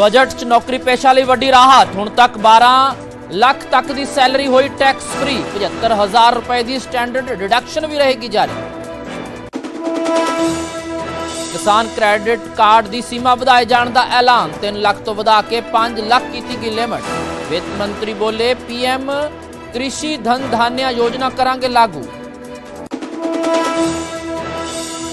Budget 'ਚ ਨੌਕਰੀ ਪੇਸ਼ਾ ਲਈ ਵੱਡੀ ਰਾਹਤ। ਹੁਣ ਤੱਕ 12 ਲੱਖ ਤੱਕ ਦੀ ਸੈਲਰੀ ਹੋਈ ਟੈਕਸ ਫ੍ਰੀ। 75000 ਰੁਪਏ ਦੀ ਸਟੈਂਡਰਡ ਡਿਡਕਸ਼ਨ ਵੀ ਰਹੇਗੀ ਜਾਰੀ। ਕਿਸਾਨ ਕ੍ਰੈਡਿਟ ਕਾਰਡ ਦੀ ਸੀਮਾ ਵਧਾਏ ਜਾਣ ਦਾ ਐਲਾਨ। 3 ਲੱਖ ਤੋਂ ਵਧਾ ਕੇ 5 ਲੱਖ ਕੀਤੀ ਗਈ ਲਿਮਟ। ਵਿੱਤ ਮੰਤਰੀ ਬੋਲੇ ਪੀਐਮ ਕ੍ਰਿਸ਼ੀ ਧਨ ਧਾਨਿਆ ਯੋਜਨਾ ਕਰਾਂਗੇ ਲਾਗੂ।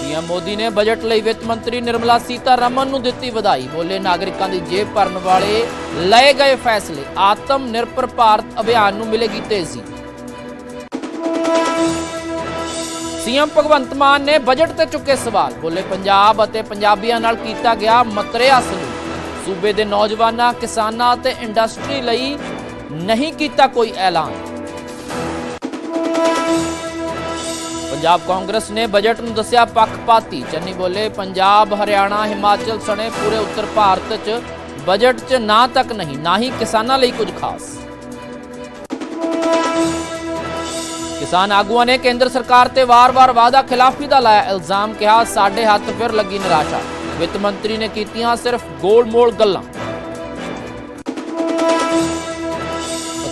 ਪੀਐਮ ਮੋਦੀ ਨੇ ਬਜਟ ਲਈ ਵਿੱਤ ਮੰਤਰੀ ਨਿਰਮਲਾ ਸੀਤਾਰਮਨ ਨੂੰ ਦਿੱਤੀ ਵਧਾਈ। ਬੋਲੇ, ਨਾਗਰਿਕਾਂ ਦੀ ਜੇਬ ਭਰਨ ਵਾਲੇ ਲਏ ਗਏ ਫੈਸਲੇ, ਆਤਮ ਨਿਰਭਰ ਭਾਰਤ ਅਭਿਆਨ ਨੂੰ ਮਿਲੇਗੀ ਤੇਜ਼ੀ। ਸੀਐਮ ਭਗਵੰਤ ਮਾਨ ਨੇ ਬਜਟ ਤੇ ਚੁੱਕੇ ਸਵਾਲ। ਬੋਲੇ, ਪੰਜਾਬ ਅਤੇ ਪੰਜਾਬੀਆਂ ਨਾਲ ਕੀਤਾ ਗਿਆ ਮਤਰਿਆ ਸਲੂਕ। ਸੂਬੇ ਦੇ ਨੌਜਵਾਨਾਂ, ਕਿਸਾਨਾਂ ਅਤੇ ਇੰਡਸਟਰੀ ਲਈ ਨਹੀਂ ਕੀਤਾ ਕੋਈ ਐਲਾਨ। ਪੰਜਾਬ ਕਾਂਗਰਸ ਨੇ ਬਜਟ ਨੂੰ ਦੱਸਿਆ ਪੱਖਪਾਤੀ। ਚੰਨੀ ਬੋਲੇ, ਪੰਜਾਬ, ਹਰਿਆਣਾ, ਹਿਮਾਚਲ ਸਣੇ ਪੂਰੇ ਉੱਤਰ ਭਾਰਤ 'ਚ ਬਜਟ 'ਚ ਨਾ ਤੱਕ ਨਹੀਂ, ਨਾ ਹੀ ਕਿਸਾਨਾਂ ਲਈ ਕੁਝ ਖਾਸ। ਕਿਸਾਨ ਆਗੂਆਂ ਨੇ ਕੇਂਦਰ ਸਰਕਾਰ ਤੇ ਵਾਰ-ਵਾਰ ਵਾਅਦਾ ਖਿਲਾਫੀ ਦਾ ਲਾਇਆ ਇਲਜ਼ਾਮ, ਕਿਹਾ, ਸਾਡੇ ਹੱਥ ਫਿਰ ਲੱਗੀ ਨਿਰਾਸ਼ਾ। ਵਿੱਤ ਮੰਤਰੀ ਨੇ ਕੀਤੀਆਂ ਸਿਰਫ ਗੋਲ-ਮੋਲ ਗੱਲਾਂ।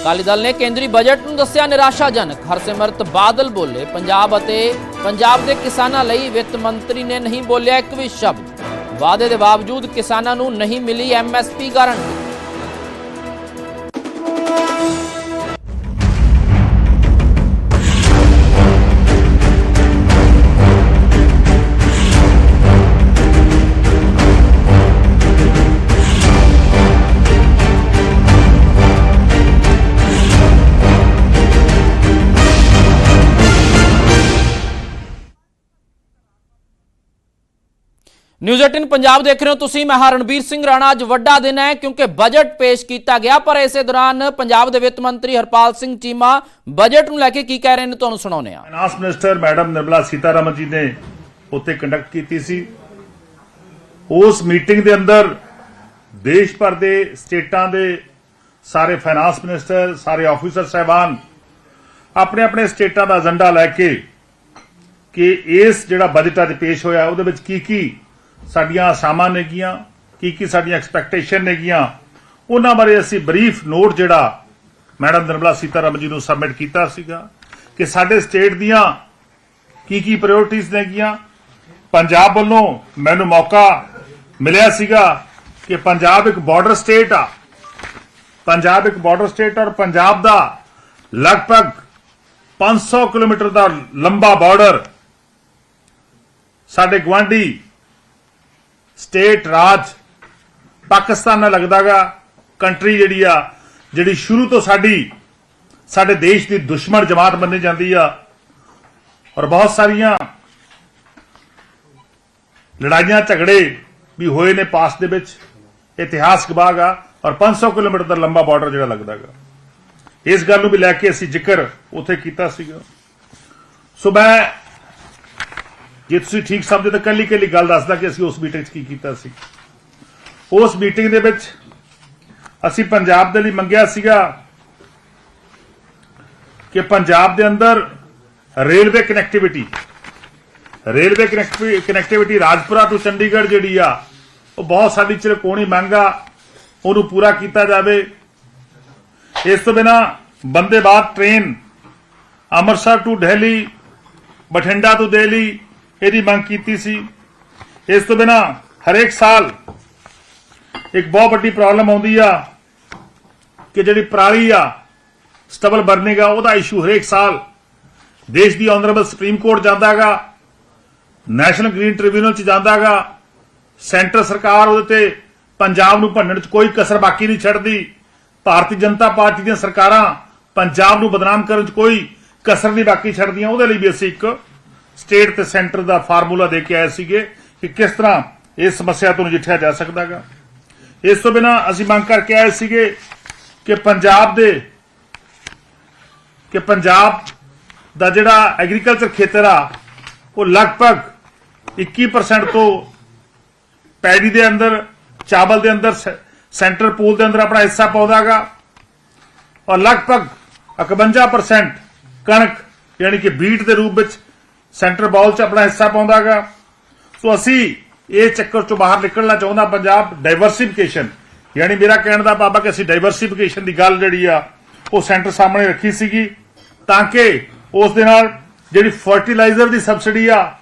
ਅਕਾਲੀ ਦਲ ਨੇ ਕੇਂਦਰੀ ਬਜਟ ਨੂੰ ਦੱਸਿਆ ਨਿਰਾਸ਼ਾਜਨਕ। ਹਰਸਿਮਰਤ ਬਾਦਲ ਬੋਲੇ, ਪੰਜਾਬ ਅਤੇ ਪੰਜਾਬ ਦੇ ਕਿਸਾਨਾਂ ਲਈ ਵਿੱਤ ਮੰਤਰੀ ਨੇ ਨਹੀਂ ਬੋਲਿਆ ਇੱਕ ਵੀ ਸ਼ਬਦ। ਵਾਅਦੇ ਦੇ ਬਾਵਜੂਦ ਕਿਸਾਨਾਂ ਨੂੰ ਨਹੀਂ ਮਿਲੀ ਐਮਐਸਪੀ ਗਾਰੰਟੀ। ਨਿਊਜ਼ 18 ਪੰਜਾਬ ਦੇਖ ਰਹੇ ਹੋ ਤੁਸੀਂ। ਮੈਂ ਹਾਂ ਰਣਬੀਰ ਸਿੰਘ ਰਾਣਾ। ਅੱਜ ਵੱਡਾ ਦਿਨ ਹੈ ਕਿਉਂਕਿ ਬਜਟ ਪੇਸ਼ ਕੀਤਾ ਗਿਆ, ਪਰ ਇਸੇ ਦੌਰਾਨ ਪੰਜਾਬ ਦੇ ਵਿੱਤ ਮੰਤਰੀ ਹਰਪਾਲ ਸਿੰਘ ਚੀਮਾ ਬਜਟ ਨੂੰ ਲੈ ਕੇ ਕੀ ਕਹਿ ਰਹੇ ਨੇ ਤੁਹਾਨੂੰ ਸੁਣਾਉਂਦੇ ਹਾਂ। Finance minister madam Nirmala Sitharaman ji ਨੇ ਉੱਥੇ ਕੰਡਕਟ ਕੀਤੀ ਸੀ। ਉਸ ਮੀਟਿੰਗ ਦੇ ਅੰਦਰ ਦੇਸ਼ ਭਰ ਦੇ ਸਟੇਟਾਂ ਦੇ ਸਾਰੇ ਫਾਈਨਾਂਸ ਮਿਨਿਸਟਰ ਸਾਰੇ ਆਫੀਸਰ ਸਹਿਬਾਨ ਆਪਣੇ ਆਪਣੇ ਸਟੇਟਾਂ ਦਾ ਏਜੰਡਾ ਲੈ ਕੇ ਕਿ ਇਸ ਜਿਹੜਾ ਬਜਟ ਅੱਜ ਪੇਸ਼ ਹੋਇਆ, ਉਹਦੇ ਵਿੱਚ ਕੀ ਕੀ ਸਾਡੀਆਂ ਆਸਾਮਾਂ ਨੇਗੀਆਂ ਕੀ ਕੀ ਸਾਡੀਆਂ ਐਕਸਪੈਕਟੇਸ਼ਨ ਨੇਗੀਆਂ ਉਹਨਾਂ ਬਾਰੇ ਅਸੀਂ ਬਰੀਫ ਨੋਟ ਜਿਹੜਾ ਮੈਡਮ ਨਿਰਮਲਾ ਸੀਤਾਰਮਨ ਜੀ ਨੂੰ ਸਬਮਿਟ ਕੀਤਾ ਸੀਗਾ ਕਿ ਸਾਡੇ ਸਟੇਟ ਦੀਆਂ ਕੀ ਕੀ ਪ੍ਰਾਇੋਰਟੀਆਂ ਨੇਗੀਆਂ ਪੰਜਾਬ ਵੱਲੋਂ ਮੈਨੂੰ ਮੌਕਾ ਮਿਲਿਆ ਸੀਗਾ ਕਿ ਪੰਜਾਬ ਇੱਕ ਬਾਰਡਰ ਸਟੇਟ ਆ। ਪੰਜਾਬ ਇੱਕ ਬਾਰਡਰ ਸਟੇਟ ਔਰ ਪੰਜਾਬ ਦਾ ਲਗਭਗ 500 ਕਿਲੋਮੀਟਰ ਦਾ ਲੰਬਾ ਬਾਰਡਰ ਸਾਡੇ ਗਵਾਂਢੀ ਸਟੇਟ ਰਾਜ ਪਾਕਿਸਤਾਨ ਨਾਲ ਲੱਗਦਾਗਾ, ਕੰਟਰੀ ਜਿਹੜੀ ਆ, ਜਿਹੜੀ ਸ਼ੁਰੂ ਤੋਂ ਸਾਡੀ, ਸਾਡੇ ਦੇਸ਼ ਦੀ ਦੁਸ਼ਮਣ ਜਮਾਤ ਮੰਨੀ ਜਾਂਦੀ ਆ, ਔਰ ਬਹੁਤ ਸਾਰੀਆਂ ਲੜਾਈਆਂ ਝਗੜੇ ਵੀ ਹੋਏ ਨੇ ਪਾਸ ਦੇ ਵਿੱਚ ਇਤਿਹਾਸ ਗਵਾਹ ਆ, ਔਰ 500 ਕਿਲੋਮੀਟਰ ਦਾ ਲੰਬਾ ਬਾਰਡਰ ਜਿਹੜਾ ਲੱਗਦਾਗਾ। ਇਸ ਗੱਲ ਨੂੰ ਵੀ ਲੈ ਕੇ ਅਸੀਂ ਜ਼ਿਕਰ ਉੱਥੇ ਕੀਤਾ ਸੀਗਾ। ਸੋ ਮੈਂ ਜੇ ਤੁਸੀਂ ਠੀਕ ਸਮਝਦੇ ਤਾਂ ਕੱਲੀ ਕੱਲੀ ਗੱਲ ਦੱਸਦਾ ਕਿ ਅਸੀਂ ਉਸ ਮੀਟਿੰਗ 'ਚ ਕੀ ਕੀਤਾ ਸੀ। ਉਸ ਮੀਟਿੰਗ ਦੇ ਵਿੱਚ ਅਸੀਂ ਪੰਜਾਬ ਦੇ ਲਈ ਮੰਗਿਆ ਸੀਗਾ ਕਿ ਪੰਜਾਬ ਦੇ ਅੰਦਰ railway connectivity railway connectivity Rajpura ਤੋਂ ਚੰਡੀਗੜ੍ਹ ਜਿਹੜੀ ਆ, ਉਹ ਬਹੁਤ ਸਾਡੀ ਚਿਰਕੋਣੀ ਮੰਗ ਆ, ਉਹਨੂੰ ਪੂਰਾ ਕੀਤਾ ਜਾਵੇ। ਇਸ ਤੋਂ ਬਿਨਾ ਬੰਦੇ ਭਾਰਤ ਟ੍ਰੇਨ ਅੰਮ੍ਰਿਤਸਰ ਟੂ ਦਿੱਲੀ, ਬਠਿੰਡਾ ਤੋਂ ਦਿੱਲੀ ਇਹਦੀ ਮੰਗ ਕੀਤੀ ਸੀ। ਇਸ ਤੋਂ ਬਿਨਾ ਹਰੇਕ ਸਾਲ ਇੱਕ ਬਹੁਤ ਵੱਡੀ ਪ੍ਰੋਬਲਮ ਆਉਂਦੀ ਆ ਕਿ ਜਿਹੜੀ ਪਰਾਲੀ ਆ, ਸਟਬਲ ਬਰਨਿੰਗ ਆ, ਉਹਦਾ ਇਸ਼ੂ ਹਰੇਕ ਸਾਲ ਦੇਸ਼ ਦੀ ਆਨਰੇਬਲ ਸੁਪਰੀਮ ਕੋਰਟ ਜਾਂਦਾਗਾ ਨੈਸ਼ਨਲ ਗ੍ਰੀਨ ਟ੍ਰਿਬਿਊਨਲ ਚ ਜਾਂਦਾਗਾ ਸੈਂਟਰ ਸਰਕਾਰ ਉਹਦੇ ਤੇ ਪੰਜਾਬ ਨੂੰ ਭੰਨਣ ਚ ਕੋਈ ਕਸਰ ਬਾਕੀ ਨਹੀਂ ਛੱਡਦੀ, ਭਾਰਤੀ ਜਨਤਾ ਪਾਰਟੀ ਦੀਆਂ ਸਰਕਾਰਾਂ ਪੰਜਾਬ ਨੂੰ ਬਦਨਾਮ ਕਰਨ ਚ ਕੋਈ ਕਸਰ ਨਹੀਂ ਬਾਕੀ ਛੱਡਦੀਆਂ, ਉਹਦੇ ਲਈ ਵੀ ਅਸੀਂ ਇੱਕ ਸਟੇਟ ਤੇ ਸੈਂਟਰ ਦਾ ਫਾਰਮੂਲਾ ਦੇ ਕੇ ਆਏ ਸੀਗੇ ਕਿ ਕਿਸ ਤਰ੍ਹਾਂ ਇਸ ਸਮੱਸਿਆ ਤੋਂ ਨਜਿੱਠਿਆ ਜਾ ਸਕਦਾਗਾ। ਇਸ ਤੋਂ ਬਿਨਾ ਅਸੀਂ ਮੰਗ ਕਰਕੇ ਆਏ ਸੀਗੇ ਕਿ ਪੰਜਾਬ ਦੇ, ਕਿ ਪੰਜਾਬ ਦਾ ਜਿਹੜਾ ਐਗਰੀਕਲਚਰ ਖੇਤਰ ਆ, ਉਹ ਲਗਭਗ 21% ਤੋਂ ਪੈਡੀ ਦੇ ਅੰਦਰ, ਚਾਵਲ ਦੇ ਅੰਦਰ ਸੈਂਟਰ ਪੂਲ ਦੇ ਅੰਦਰ ਆਪਣਾ ਹਿੱਸਾ ਪਾਉਂਦਾਗਾ। ਔਰ ਲਗਭਗ 51% ਕਣਕ, ਯਾਨੀ ਕਿ ਬੀਟ ਦੇ ਰੂਪ ਵਿੱਚ ਸੈਂਟਰ ਬਾਉਲ 'ਚ ਆਪਣਾ ਹਿੱਸਾ ਪਾਉਂਦਾਗਾ। ਸੋ ਅਸੀਂ ਇਹ ਚੱਕਰ ਚੋਂ ਬਾਹਰ ਨਿਕਲਣਾ ਚਾਹੁੰਦਾ ਪੰਜਾਬ ਡਾਈਵਰਸਿਫਿਕੇਸ਼ਨ ਯਾਨੀ ਮੇਰਾ ਕਹਿਣ ਦਾ ਬਾਬਾ ਕਿ ਅਸੀਂ ਡਾਈਵਰਸਿਫਿਕੇਸ਼ਨ ਦੀ ਗੱਲ ਜਿਹੜੀ ਆ, ਉਹ ਸੈਂਟਰ ਸਾਹਮਣੇ ਰੱਖੀ ਸੀਗੀ। ਤਾਂ ਕਿ ਉਸ ਦੇ ਨਾਲ ਜਿਹੜੀ ਫਰਟੀਲਾਈਜ਼ਰ ਦੀ ਸਬਸਿਡੀ ਆ,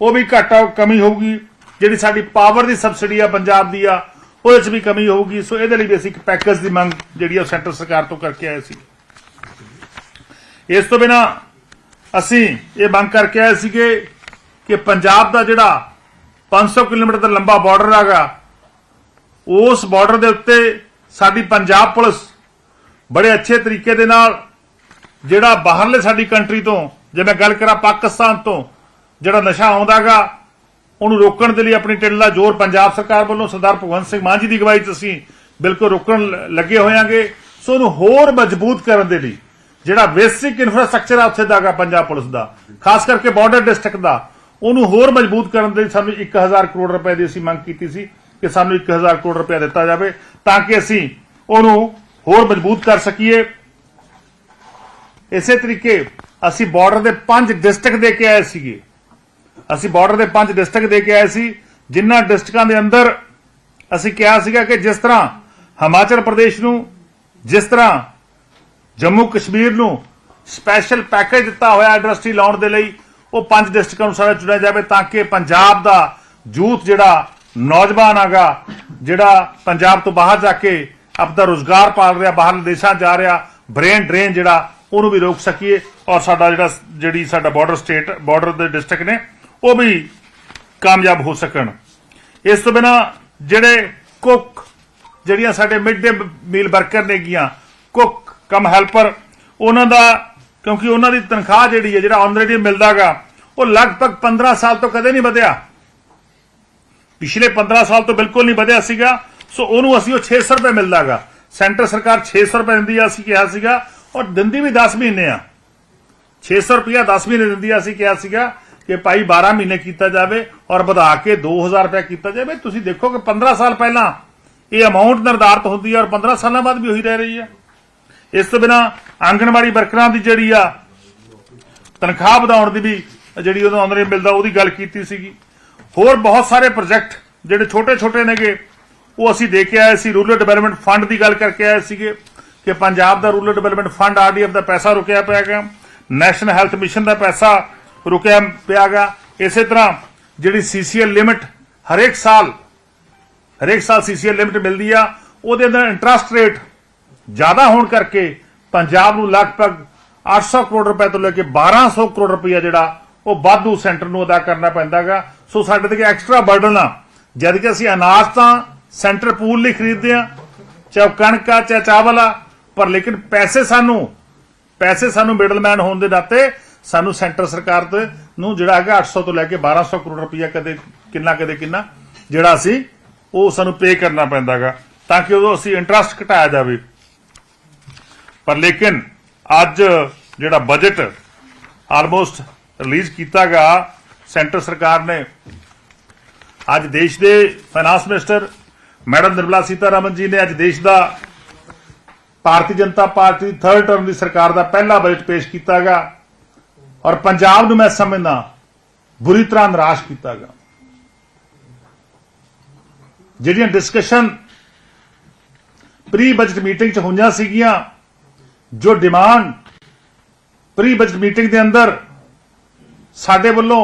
ਉਹ ਵੀ ਘਾਟਾ ਕਮੀ ਹੋਊਗੀ। ਜਿਹੜੀ ਸਾਡੀ ਪਾਵਰ ਦੀ ਸਬਸਿਡੀ ਆ ਪੰਜਾਬ ਦੀ ਆ, ਉਹਦੇ 'ਚ ਵੀ ਕਮੀ ਹੋਊਗੀ। ਸੋ ਇਹਦੇ ਲਈ ਵੀ ਅਸੀਂ ਇੱਕ ਪੈਕੇਜ ਦੀ ਮੰਗ ਜਿਹੜੀ ਆ ਉਹ ਸੈਂਟਰ ਸਰਕਾਰ ਤੋਂ ਕਰਕੇ ਆਏ ਸੀ। ਇਸ ਤੋਂ ਬਿਨਾ ਅਸੀਂ ਇਹ ਮੰਗ ਕਰਕੇ ਆਏ ਸੀਗੇ ਕਿ ਪੰਜਾਬ ਦਾ ਜਿਹੜਾ 500 ਕਿਲੋਮੀਟਰ ਦਾ ਲੰਬਾ ਬਾਰਡਰ ਹੈਗਾ, ਉਸ ਬਾਰਡਰ ਦੇ ਉੱਤੇ ਸਾਡੀ ਪੰਜਾਬ ਪੁਲਿਸ ਬੜੇ ਅੱਛੇ ਤਰੀਕੇ ਦੇ ਨਾਲ ਜਿਹੜਾ ਬਾਹਰਲੇ ਸਾਡੀ ਕੰਟਰੀ ਤੋਂ, ਜੇ ਮੈਂ ਗੱਲ ਕਰਾਂ ਪਾਕਿਸਤਾਨ ਤੋਂ, ਜਿਹੜਾ ਨਸ਼ਾ ਆਉਂਦਾਗਾ ਉਹਨੂੰ ਰੋਕਣ ਦੇ ਲਈ ਆਪਣੀ ਟਿੱਲ ਦਾ ਜ਼ੋਰ ਪੰਜਾਬ ਸਰਕਾਰ ਵੱਲੋਂ ਸਰਦਾਰ ਭਗਵੰਤ ਸਿੰਘ ਮਾਨ ਜੀ ਦੀ ਅਗਵਾਈ 'ਚ ਅਸੀਂ ਬਿਲਕੁਲ ਰੋਕਣ ਲ- ਲੱਗੇ ਹੋਇਆਂਗੇ। ਸੋ ਉਹਨੂੰ ਹੋਰ ਮਜ਼ਬੂਤ ਕਰਨ ਦੇ ਲਈ ਜਿਹੜਾ ਬੇਸਿਕ ਇਨਫਰਾਸਟ੍ਰਕਚਰ ਆ, ਉੱਥੇ ਦਾਗਾ ਪੰਜਾਬ ਪੁਲਿਸ ਦਾ। ਖਾਸ ਕਰਕੇ ਬਾਰਡਰ ਡਿਸਟ੍ਰਿਕਟ ਦਾ। ਉਹਨੂੰ ਹੋਰ ਮਜ਼ਬੂਤ ਕਰਨ ਦੇ ਲਈ ਸਾਨੂੰ 1000 ਕਰੋੜ ਰੁਪਏ ਦੀ ਅਸੀਂ ਮੰਗ ਕੀਤੀ ਸੀ ਕਿ ਸਾਨੂੰ 1000 ਕਰੋੜ ਰੁਪਏ ਦਿੱਤਾ ਜਾਵੇ ਤਾਂ ਕਿ ਅਸੀਂ ਉਹਨੂੰ ਹੋਰ ਮਜ਼ਬੂਤ ਕਰ ਸਕੀਏ। ਇਸੇ ਤਰੀਕੇ ਅਸੀਂ ਬਾਰਡਰ ਦੇ ਪੰਜ ਡਿਸਟ੍ਰਿਕਟ ਦੇ ਕੇ ਆਏ ਸੀਗੇ। ਅਸੀਂ ਬਾਰਡਰ ਦੇ ਪੰਜ ਡਿਸਟ੍ਰਿਕਟ ਦੇ ਕੇ ਆਏ ਸੀ, ਜਿਨ੍ਹਾਂ ਡਿਸਟ੍ਰਿਕਾਂ ਦੇ ਅੰਦਰ ਅਸੀਂ ਕਿਹਾ ਸੀਗਾ ਕਿ ਜਿਸ ਤਰ੍ਹਾਂ ਹਿਮਾਚਲ ਪ੍ਰਦੇਸ਼ ਨੂੰ, ਜਿਸ ਤਰ੍ਹਾਂ ਜੰਮੂ ਕਸ਼ਮੀਰ ਨੂੰ ਸਪੈਸ਼ਲ ਪੈਕੇਜ ਦਿੱਤਾ ਹੋਇਆ ਇੰਡਸਟਰੀ ਲਾਉਣ ਦੇ ਲਈ, ਉਹ ਪੰਜ ਡਿਸਟ੍ਰਿਕਾਂ ਨੂੰ ਸਾਰਾ ਚੁਣਿਆ ਜਾਵੇ ਤਾਂ ਕਿ ਪੰਜਾਬ ਦਾ ਯੂਥ ਜਿਹੜਾ ਨੌਜਵਾਨ ਆਗਾ ਜਿਹੜਾ ਪੰਜਾਬ ਤੋਂ ਬਾਹਰ ਜਾ ਕੇ ਆਪਦਾ ਰੋਜ਼ਗਾਰ ਪਾਲ ਰਿਹਾ, ਬਾਹਰਲੇ ਦੇਸ਼ਾਂ ਜਾ ਰਿਹਾ ਬ੍ਰੇਨ ਡਰੇਨ ਜਿਹੜਾ, ਉਹਨੂੰ ਵੀ ਰੋਕ ਸਕੀਏ। ਔਰ ਸਾਡਾ ਜਿਹੜਾ ਜਿਹੜੀ ਸਾਡਾ ਬਾਰਡਰ ਸਟੇਟ ਬਾਰਡਰ ਦੇ ਡਿਸਟ੍ਰਿਕਟ ਨੇ, ਉਹ ਵੀ ਕਾਮਯਾਬ ਹੋ ਸਕਣ। ਇਸ ਤੋਂ ਬਿਨਾ ਜਿਹੜੇ ਕੁੱਕ, ਜਿਹੜੀਆਂ ਸਾਡੇ ਮਿਡ ਡੇ ਮੀਲ ਵਰਕਰ ਨੇ ਗੀਆਂ ਕੁੱਕ ਕਮ ਹੈਲਪਰ ਉਹਨਾਂ ਦਾ, ਕਿਉਂਕਿ ਉਹਨਾਂ ਦੀ ਤਨਖਾਹ ਜਿਹੜੀ ਹੈ, ਜਿਹੜਾ ਆਨਰੇਡੀ ਮਿਲਦਾਗਾ, ਉਹ ਲਗਭਗ 15 ਸਾਲ ਤੋਂ ਕਦੇ ਨਹੀਂ ਵਧਿਆ। ਪਿਛਲੇ 15 ਸਾਲ ਤੋਂ ਬਿਲਕੁਲ ਨਹੀਂ ਵਧਿਆ ਸੀਗਾ, ਸੋ ਉਹਨੂੰ ਅਸੀਂ ਉਹ 600 ਰੁਪਏ ਮਿਲਦਾਗਾ। ਸੈਂਟਰ ਸਰਕਾਰ 600 ਰੁਪਏ ਦਿੰਦੀ ਆ, ਅਸੀਂ ਕਿਹਾ ਸੀਗਾ, ਔਰ ਦਿੰਦੀ ਵੀ 10 ਮਹੀਨੇ ਆ। 600 ਰੁਪਇਆ 10 ਮਹੀਨੇ ਦਿੰਦੀ ਆ, ਅਸੀਂ ਕਿਹਾ ਸੀਗਾ ਕਿ ਭਾਈ 12 ਮਹੀਨੇ ਕੀਤਾ ਜਾਵੇ ਔਰ ਵਧਾ ਕੇ 2000 ਰੁਪਏ ਕੀਤਾ ਜਾਵੇ। ਤੁਸੀਂ ਦੇਖੋ ਕਿ 15 ਸਾਲ ਪਹਿਲਾਂ ਇਹ ਅਮਾਉਂਟ ਨਿਰਧਾਰਤ ਹੁੰਦੀ ਹੈ ਔਰ 15 ਸਾਲਾਂ ਬਾਅਦ ਵੀ ਉਹੀ ਰਹਿ ਰਹੀ ਹੈ ਇਸ ਤੋਂ ਬਿਨਾ ਆਂਗਣਵਾੜੀ ਵਰਕਰਾਂ ਦੀ ਜਿਹੜੀ ਆ ਤਨਖਾਹ ਵਧਾਉਣ ਦੀ ਵੀ ਜਿਹੜੀ ਉਹਨੂੰ ਆਮਦਨੀ ਮਿਲਦਾ, ਉਹਦੀ ਗੱਲ ਕੀਤੀ ਸੀਗੀ। ਹੋਰ ਬਹੁਤ ਸਾਰੇ ਪ੍ਰੋਜੈਕਟ ਜਿਹੜੇ ਛੋਟੇ ਛੋਟੇ ਨੇਗੇ, ਉਹ ਅਸੀਂ ਦੇ ਕੇ ਆਏ ਸੀ। ਰੂਰਲ ਡਿਵੈਲਪਮੈਂਟ ਫੰਡ ਦੀ ਗੱਲ ਕਰਕੇ ਆਏ ਸੀਗੇ ਕਿ ਪੰਜਾਬ ਦਾ ਰੂਰਲ ਡਿਵੈਲਪਮੈਂਟ ਫੰਡ ਆਰਡੀਐਫ ਦਾ ਪੈਸਾ ਰੁਕਿਆ ਪਿਆ ਗਿਆ ਨੈਸ਼ਨਲ ਹੈਲਥ ਮਿਸ਼ਨ ਦਾ ਪੈਸਾ ਰੁਕਿਆ ਪਿਆ ਗਿਆ ਇਸੇ ਤਰ੍ਹਾਂ ਜਿਹੜੀ ਸੀਸੀਐਲ ਲਿਮਿਟ ਹਰੇਕ ਸਾਲ ਹਰੇਕ ਸਾਲ ਸੀਸੀਐਲ ਲਿਮਿਟ ਮਿਲਦੀ ਆ, ਉਹਦੇ ਅੰਦਰ ਇੰਟਰਸਟ ਰੇਟ ਜ਼ਿਆਦਾ ਹੋਣ ਕਰਕੇ ਪੰਜਾਬ ਨੂੰ ਲਗਭਗ 800 ਕਰੋੜ ਰੁਪਏ ਤੋਂ ਲੈ ਕੇ 1200 ਕਰੋੜ ਰੁਪਏ ਜਿਹੜਾ ਉਹ ਵਾਧੂ ਸੈਂਟਰ ਨੂੰ ਅਦਾ ਕਰਨਾ ਪੈਂਦਾਗਾ। ਸੋ ਸਾਡੇ ਤੇ ਐਕਸਟਰਾ ਬਰਡਨ ਆ। ਜਦ ਕਿ ਅਸੀਂ ਅਨਾਜ ਤਾਂ ਸੈਂਟਰ ਪੂਲ ਲਈ ਖਰੀਦਦੇ ਆ, ਚਾਹੇ ਉਹ ਕਣਕ ਆ, ਚਾਹੇ ਚਾਵਲ ਆ, ਪਰ ਲੇਕਿਨ ਪੈਸੇ ਸਾਨੂੰ ਪੈਸੇ ਸਾਨੂੰ ਮਿਡਲਮੈਨ ਹੋਣ ਦੇ ਨਾਤੇ ਸਾਨੂੰ ਸੈਂਟਰ ਸਰਕਾਰ ਤੇ ਨੂੰ ਜਿਹੜਾ ਹੈਗਾ 800 ਤੋਂ ਲੈ ਕੇ 1200 ਕਰੋੜ ਰੁਪਈਆ ਕਦੇ ਕਿੰਨਾ ਕਦੇ ਕਿੰਨਾ, ਜਿਹੜਾ ਅਸੀਂ ਉਹ ਸਾਨੂੰ ਪੇ ਕਰਨਾ ਪੈਂਦਾਗਾ, ਤਾਂ ਕਿ ਉਹ ਅਸੀਂ ਇੰਟਰਸਟ ਘਟਾਇਆ ਜਾਵੇ। ਪਰ ਲੇਕਿਨ ਅੱਜ ਜਿਹੜਾ ਬਜਟ ਆਲਮੋਸਟ ਰਿਲੀਜ਼ ਕੀਤਾ ਕੀਤਾਗਾ ਸੈਂਟਰ ਸਰਕਾਰ ਨੇ, ਅੱਜ ਦੇਸ਼ ਦੇ finance minister madam Nirmala Sitharaman ji ਨੇ ਅੱਜ ਦੇਸ਼ ਦਾ ਭਾਰਤੀ ਜਨਤਾ ਪਾਰਟੀ ਦੀ ਥਰਡ ਟਰਮ ਦੀ ਸਰਕਾਰ ਦਾ ਪਹਿਲਾ ਬਜਟ ਪੇਸ਼ ਕੀਤਾ ਕੀਤਾਗਾ ਔਰ ਪੰਜਾਬ ਨੂੰ ਮੈਂ ਸਮਝਦਾ, ਬੁਰੀ ਤਰ੍ਹਾਂ ਨਿਰਾਸ਼ ਕੀਤਾ ਕੀਤਾਗਾ ਜਿਹੜੀਆਂ ਡਿਸਕਸ਼ਨ ਪ੍ਰੀ ਬਜਟ ਮੀਟਿੰਗ ਚ ਹੋਈਆਂ ਸੀਗੀਆਂ ਜੋ ਡਿਮਾਂਡ ਪ੍ਰੀ ਬਜਟ ਮੀਟਿੰਗ ਦੇ ਅੰਦਰ ਸਾਡੇ ਵੱਲੋਂ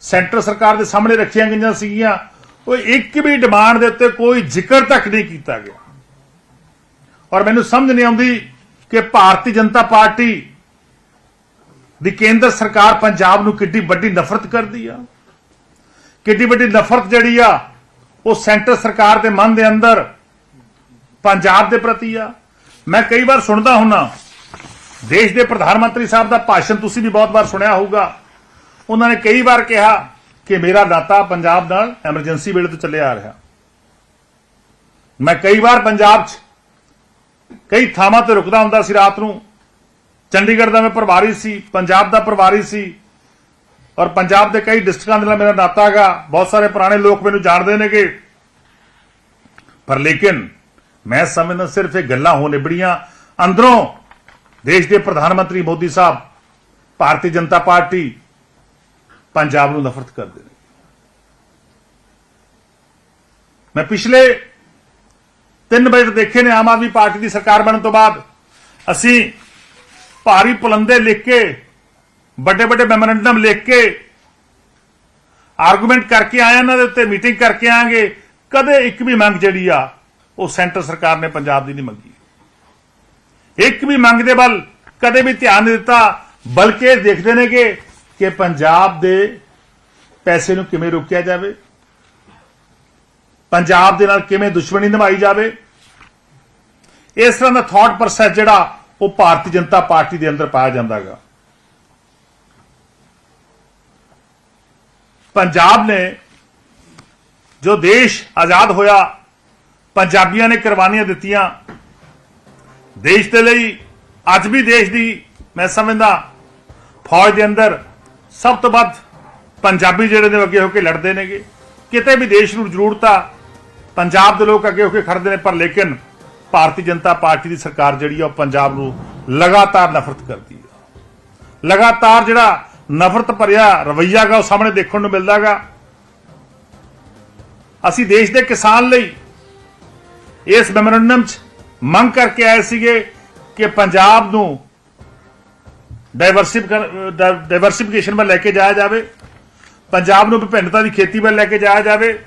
ਸੈਂਟਰ ਸਰਕਾਰ ਦੇ ਸਾਹਮਣੇ ਰੱਖੀਆਂ ਗਈਆਂ ਸੀਗੀਆਂ, ਉਹ ਇੱਕ ਵੀ ਡਿਮਾਂਡ ਦੇ ਉੱਤੇ ਕੋਈ ਜ਼ਿਕਰ ਤੱਕ ਨਹੀਂ ਕੀਤਾ ਗਿਆ। ਔਰ ਮੈਨੂੰ ਸਮਝ ਨਹੀਂ ਆਉਂਦੀ ਕਿ ਭਾਰਤੀ ਜਨਤਾ ਪਾਰਟੀ ਦੀ ਕੇਂਦਰ ਸਰਕਾਰ ਪੰਜਾਬ ਨੂੰ ਕਿੱਡੀ ਵੱਡੀ ਨਫ਼ਰਤ ਕਰਦੀ ਆ। ਕਿੱਡੀ ਵੱਡੀ ਨਫ਼ਰਤ ਜਿਹੜੀ ਆ, ਉਹ ਸੈਂਟਰ ਸਰਕਾਰ ਦੇ ਮਨ ਦੇ ਅੰਦਰ ਪੰਜਾਬ ਦੇ ਪ੍ਰਤੀ ਆ। ਮੈਂ ਕਈ ਵਾਰ ਸੁਣਦਾ ਹੁੰਨਾ, ਦੇਸ਼ ਦੇ ਪ੍ਰਧਾਨ ਮੰਤਰੀ ਸਾਹਿਬ ਦਾ ਭਾਸ਼ਣ ਤੁਸੀਂ ਵੀ ਬਹੁਤ ਵਾਰ ਸੁਣਿਆ ਹੋਊਗਾ। ਉਹਨਾਂ ਨੇ ਕਈ ਵਾਰ ਕਿਹਾ ਕਿ ਮੇਰਾ ਨਾਤਾ ਪੰਜਾਬ ਨਾਲ ਐਮਰਜੈਂਸੀ ਵੇਲੇ ਤੋਂ ਚੱਲਿਆ ਆ ਰਿਹਾ। ਮੈਂ ਕਈ ਵਾਰ ਪੰਜਾਬ 'ਚ ਕਈ ਥਾਵਾਂ ਤੇ ਰੁਕਦਾ ਹੁੰਦਾ ਸੀ ਰਾਤ ਨੂੰ। ਚੰਡੀਗੜ੍ਹ ਦਾ ਮੈਂ ਪ੍ਰਭਾਰੀ ਸੀ, ਪੰਜਾਬ ਦਾ ਪ੍ਰਭਾਰੀ ਸੀ। ਔਰ ਪੰਜਾਬ ਦੇ ਕਈ ਡਿਸਟ੍ਰਿਕਟਾਂ ਦੇ ਨਾਲ ਮੇਰਾ ਨਾਤਾ ਹੈਗਾ। ਬਹੁਤ ਸਾਰੇ ਪੁਰਾਣੇ ਲੋਕ ਮੈਨੂੰ ਜਾਣਦੇ ਨੇਗੇ। ਪਰ ਲੇਕਿਨ ਮੈਂ ਸਮਝਦਾ ਸਿਰਫ ਇਹ ਗੱਲਾਂ ਹੋ ਨਿਬੜੀਆਂ। ਅੰਦਰੋਂ ਦੇਸ਼ ਦੇ ਪ੍ਰਧਾਨ ਮੰਤਰੀ ਮੋਦੀ ਸਾਹਿਬ ਭਾਰਤੀ ਜਨਤਾ ਪਾਰਟੀ ਪੰਜਾਬ ਨੂੰ ਨਫ਼ਰਤ ਕਰਦੇ ਨੇ। ਮੈਂ ਪਿਛਲੇ ਤਿੰਨ ਬਜਟ ਦੇਖੇ ਨੇ ਆਮ ਆਦਮੀ ਪਾਰਟੀ ਦੀ ਸਰਕਾਰ ਬਣਨ ਤੋਂ ਬਾਅਦ। ਅਸੀਂ ਭਾਰੀ ਪੁਲੰਦੇ ਲਿਖ ਕੇ ਵੱਡੇ ਵੱਡੇ ਮੈਮੋਰੈਂਡਮ ਲਿਖ ਕੇ, ਆਰਗੂਮੈਂਟ ਕਰਕੇ ਆਇਆ ਇਹਨਾਂ ਦੇ ਉੱਤੇ ਮੀਟਿੰਗ ਕਰਕੇ ਆਵਾਂਗੇ। ਕਦੇ ਇੱਕ ਵੀ ਮੰਗ ਜਿਹੜੀ ਆ ਉਹ ਸੈਂਟਰ ਸਰਕਾਰ ਨੇ ਪੰਜਾਬ ਦੀ ਨਹੀਂ ਮੰਗੀ। ਇੱਕ ਵੀ ਮੰਗ ਦੇ ਵੱਲ ਕਦੇ ਵੀ ਧਿਆਨ ਨਹੀਂ ਦਿੱਤਾ, ਬਲਕਿ ਇਹ ਦੇਖਦੇ ਨੇ ਕਿ ਕਿ ਪੰਜਾਬ ਦੇ ਪੈਸੇ ਨੂੰ ਕਿਵੇਂ ਰੋਕਿਆ ਜਾਵੇ, ਪੰਜਾਬ ਦੇ ਨਾਲ ਕਿਵੇਂ ਦੁਸ਼ਮਣੀ ਨਿਭਾਈ ਜਾਵੇ। ਇਸ ਤਰ੍ਹਾਂ ਦਾ ਥਾਟ ਪ੍ਰੋਸੈਸ ਜਿਹੜਾ ਉਹ ਭਾਰਤੀ ਜਨਤਾ ਪਾਰਟੀ ਦੇ ਅੰਦਰ ਪਾਇਆ ਜਾਂਦਾਗਾ ਪੰਜਾਬ ਨੇ ਜੋ ਦੇਸ਼ ਆਜ਼ਾਦ ਹੋਇਆ ਪੰਜਾਬੀਆਂ ਨੇ ਕੁਰਬਾਨੀਆਂ ਦਿੱਤੀਆਂ। ਦੇਸ਼ ਦੇ ਲਈ, ਅੱਜ ਵੀ ਦੇਸ਼ ਦੀ ਮੈਂ ਸਮਝਦਾ, ਫੌਜ ਦੇ ਅੰਦਰ ਸਭ ਤੋਂ ਵੱਧ ਪੰਜਾਬੀ ਜਿਹੜੇ ਨੇ ਉਹ ਅੱਗੇ ਹੋ ਕੇ ਲੜਦੇ ਨੇਗੇ। ਕਿਤੇ ਵੀ ਦੇਸ਼ ਨੂੰ ਜ਼ਰੂਰਤ ਆ, ਪੰਜਾਬ ਦੇ ਲੋਕ ਅੱਗੇ ਹੋ ਕੇ ਖੜਦੇ ਨੇ, ਪਰ ਲੇਕਿਨ ਭਾਰਤੀ ਜਨਤਾ ਪਾਰਟੀ ਦੀ ਸਰਕਾਰ ਜਿਹੜੀ ਆ, ਉਹ ਪੰਜਾਬ ਨੂੰ ਲਗਾਤਾਰ ਨਫ਼ਰਤ ਕਰਦੀ ਹੈ ਲਗਾਤਾਰ ਜਿਹੜਾ ਨਫ਼ਰਤ ਭਰਿਆ ਰਵੱਈਆ ਗਾ, ਉਹ ਸਾਹਮਣੇ ਦੇਖਣ ਨੂੰ ਮਿਲਦਾਗਾ ਅਸੀਂ ਦੇਸ਼ ਦੇ ਕਿਸਾਨ ਲਈ ਇਸ ਮੈਮੋਰੰਡਮ 'ਚ ਮੰਗ ਕਰਕੇ ਆਏ ਸੀਗੇ ਕਿ ਪੰਜਾਬ ਨੂੰ ਡਾਈਵਰਸਿਫਿਕੇਸ਼ਨ ਵੱਲ ਲੈ ਕੇ ਜਾਇਆ ਜਾਵੇ। ਪੰਜਾਬ ਨੂੰ ਵਿਭਿੰਨਤਾ ਦੀ ਖੇਤੀ ਵੱਲ ਲੈ ਕੇ ਜਾਇਆ ਜਾਵੇ।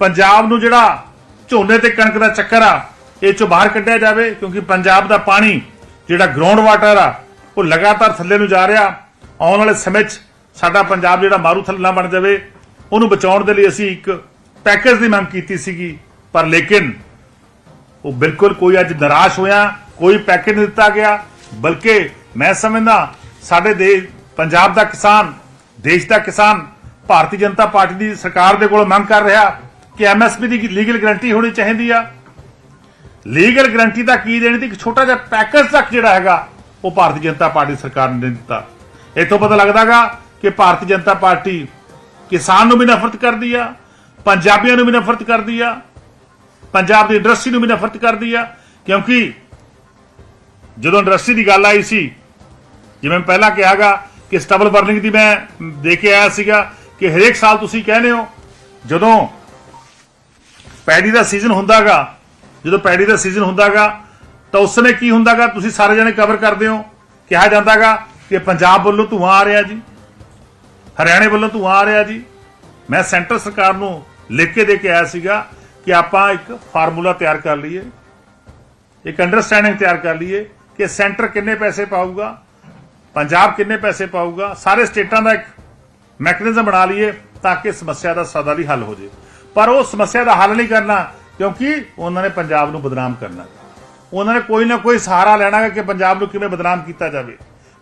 ਪੰਜਾਬ ਨੂੰ ਜਿਹੜਾ ਝੋਨੇ ਤੇ ਕਣਕ ਦਾ ਚੱਕਰ ਆ, ਇਹ ਚੋਂ ਬਾਹਰ ਕੱਢਿਆ ਜਾਵੇ ਕਿਉਂਕਿ ਪੰਜਾਬ ਦਾ ਪਾਣੀ ਜਿਹੜਾ ਗਰਾਊਂਡ ਵਾਟਰ ਆ, ਉਹ ਲਗਾਤਾਰ ਥੱਲੇ ਨੂੰ ਜਾ ਰਿਹਾ। ਆਉਣ ਵਾਲੇ ਸਮੇਂ 'ਚ ਸਾਡਾ ਪੰਜਾਬ ਜਿਹੜਾ ਮਾਰੂ ਥੱਲੇ ਨਾ ਬਣ ਜਾਵੇ। ਉਹਨੂੰ ਬਚਾਉਣ ਦੇ ਲਈ ਅਸੀਂ ਇੱਕ ਪੈਕੇਜ ਦੀ ਮੰਗ ਕੀਤੀ ਸੀਗੀ। ਪਰ ਲੇਕਿਨ ਉਹ ਬਿਲਕੁਲ ਕੋਈ ਅੱਜ ਨਿਰਾਸ਼ ਹੋਇਆ, ਕੋਈ ਪੈਕੇਜ ਨਹੀਂ ਦਿੱਤਾ ਗਿਆ, ਬਲਕਿ ਮੈਂ ਸਮਝਦਾ ਸਾਡੇ ਦੇ ਪੰਜਾਬ ਦਾ ਕਿਸਾਨ, ਦੇਸ਼ ਦਾ ਕਿਸਾਨ, ਭਾਰਤੀ ਜਨਤਾ ਪਾਰਟੀ ਦੀ ਸਰਕਾਰ ਦੇ ਕੋਲ ਮੰਗ ਕਰ ਰਿਹਾ ਕਿ ਐਮਐਸਪੀ ਦੀ ਲੀਗਲ ਗਰੰਟੀ ਹੋਣੀ ਚਾਹੀਦੀ ਆ। ਲੀਗਲ ਗਰੰਟੀ ਦਾ ਕੀ ਦੇਣੀ ਤੇ ਇੱਕ ਛੋਟਾ ਜਿਹਾ ਪੈਕੇਜ ਤੱਕ ਜਿਹੜਾ ਹੈਗਾ, ਉਹ ਭਾਰਤੀ ਜਨਤਾ ਪਾਰਟੀ ਸਰਕਾਰ ਨੇ ਦਿੱਤਾ। ਇਥੋਂ ਪਤਾ ਲੱਗਦਾਗਾ ਕਿ ਭਾਰਤੀ ਜਨਤਾ ਪਾਰਟੀ ਕਿਸਾਨ ਨੂੰ ਵੀ ਨਫ਼ਰਤ ਕਰਦੀ ਆ, ਪੰਜਾਬੀਆਂ ਨੂੰ ਵੀ ਨਫ਼ਰਤ ਕਰਦੀ ਆ ਪੰਜਾਬ ਦੀ ਇੰਡਸਟਰੀ ਨੂੰ ਵੀ ਨਫ਼ਰਤ ਕਰਦੀ ਆ, ਕਿਉਂਕਿ ਜਦੋਂ ਇੰਡਸਟਰੀ ਦੀ ਗੱਲ ਆਈ ਸੀ, ਜਿਵੇਂ ਮੈਂ ਪਹਿਲਾਂ ਕਿਹਾਗਾ ਕਿ ਸਟਬਲ ਬਰਨਿੰਗ ਦੀ ਮੈਂ ਦੇ ਕੇ ਆਇਆ ਸੀਗਾ ਕਿ ਹਰੇਕ ਸਾਲ ਤੁਸੀਂ ਕਹਿੰਦੇ ਹੋ, ਜਦੋਂ ਪੈਡੀ ਦਾ ਸੀਜ਼ਨ ਹੁੰਦਾਗਾ, ਜਦੋਂ ਪੈੜੀ ਦਾ ਸੀਜ਼ਨ ਹੁੰਦਾਗਾ, ਤਾਂ ਉਸ ਸਮੇਂ ਕੀ ਹੁੰਦਾਗਾ, ਤੁਸੀਂ ਸਾਰੇ ਜਣੇ ਕਵਰ ਕਰਦੇ ਹੋ, ਕਿਹਾ ਜਾਂਦਾਗਾ ਕਿ ਪੰਜਾਬ ਵੱਲੋਂ ਧੂਆਂ ਆ ਰਿਹਾ ਜੀ, ਹਰਿਆਣੇ ਵੱਲੋਂ ਧੂਆਂ ਆ ਰਿਹਾ ਜੀ। ਮੈਂ ਸੈਂਟਰ ਸਰਕਾਰ ਨੂੰ ਲਿਖ ਕੇ ਦੇ ਕੇ ਆਇਆ ਸੀਗਾ ਕਿ ਆਪਾਂ ਇੱਕ ਫਾਰਮੂਲਾ ਤਿਆਰ ਕਰ ਲਈਏ, ਇੱਕ ਅੰਡਰਸਟੈਂਡਿੰਗ ਤਿਆਰ ਕਰ ਲਈਏ ਕਿ ਸੈਂਟਰ ਕਿੰਨੇ ਪੈਸੇ ਪਾਊਗਾ, ਪੰਜਾਬ ਕਿੰਨੇ ਪੈਸੇ ਪਾਊਗਾ, ਸਾਰੇ ਸਟੇਟਾਂ ਦਾ ਇੱਕ ਮੈਕੈਨਿਜ਼ਮ ਬਣਾ ਲਈਏ ਤਾਂ ਕਿ ਸਮੱਸਿਆ ਦਾ ਸਦਾ ਲਈ ਹੱਲ ਹੋ ਜੇ ਪਰ ਉਹ ਸਮੱਸਿਆ ਦਾ ਹੱਲ ਨਹੀਂ ਕਰਨਾ, ਕਿਉਂਕਿ ਉਹਨਾਂ ਨੇ ਪੰਜਾਬ ਨੂੰ ਬਦਨਾਮ ਕਰਨਾ। ਉਹਨਾਂ ਨੇ ਕੋਈ ਨਾ ਕੋਈ ਸਹਾਰਾ ਲੈਣਾ ਹੈ ਕਿ ਪੰਜਾਬ ਨੂੰ ਕਿਵੇਂ ਬਦਨਾਮ ਕੀਤਾ ਜਾਵੇ।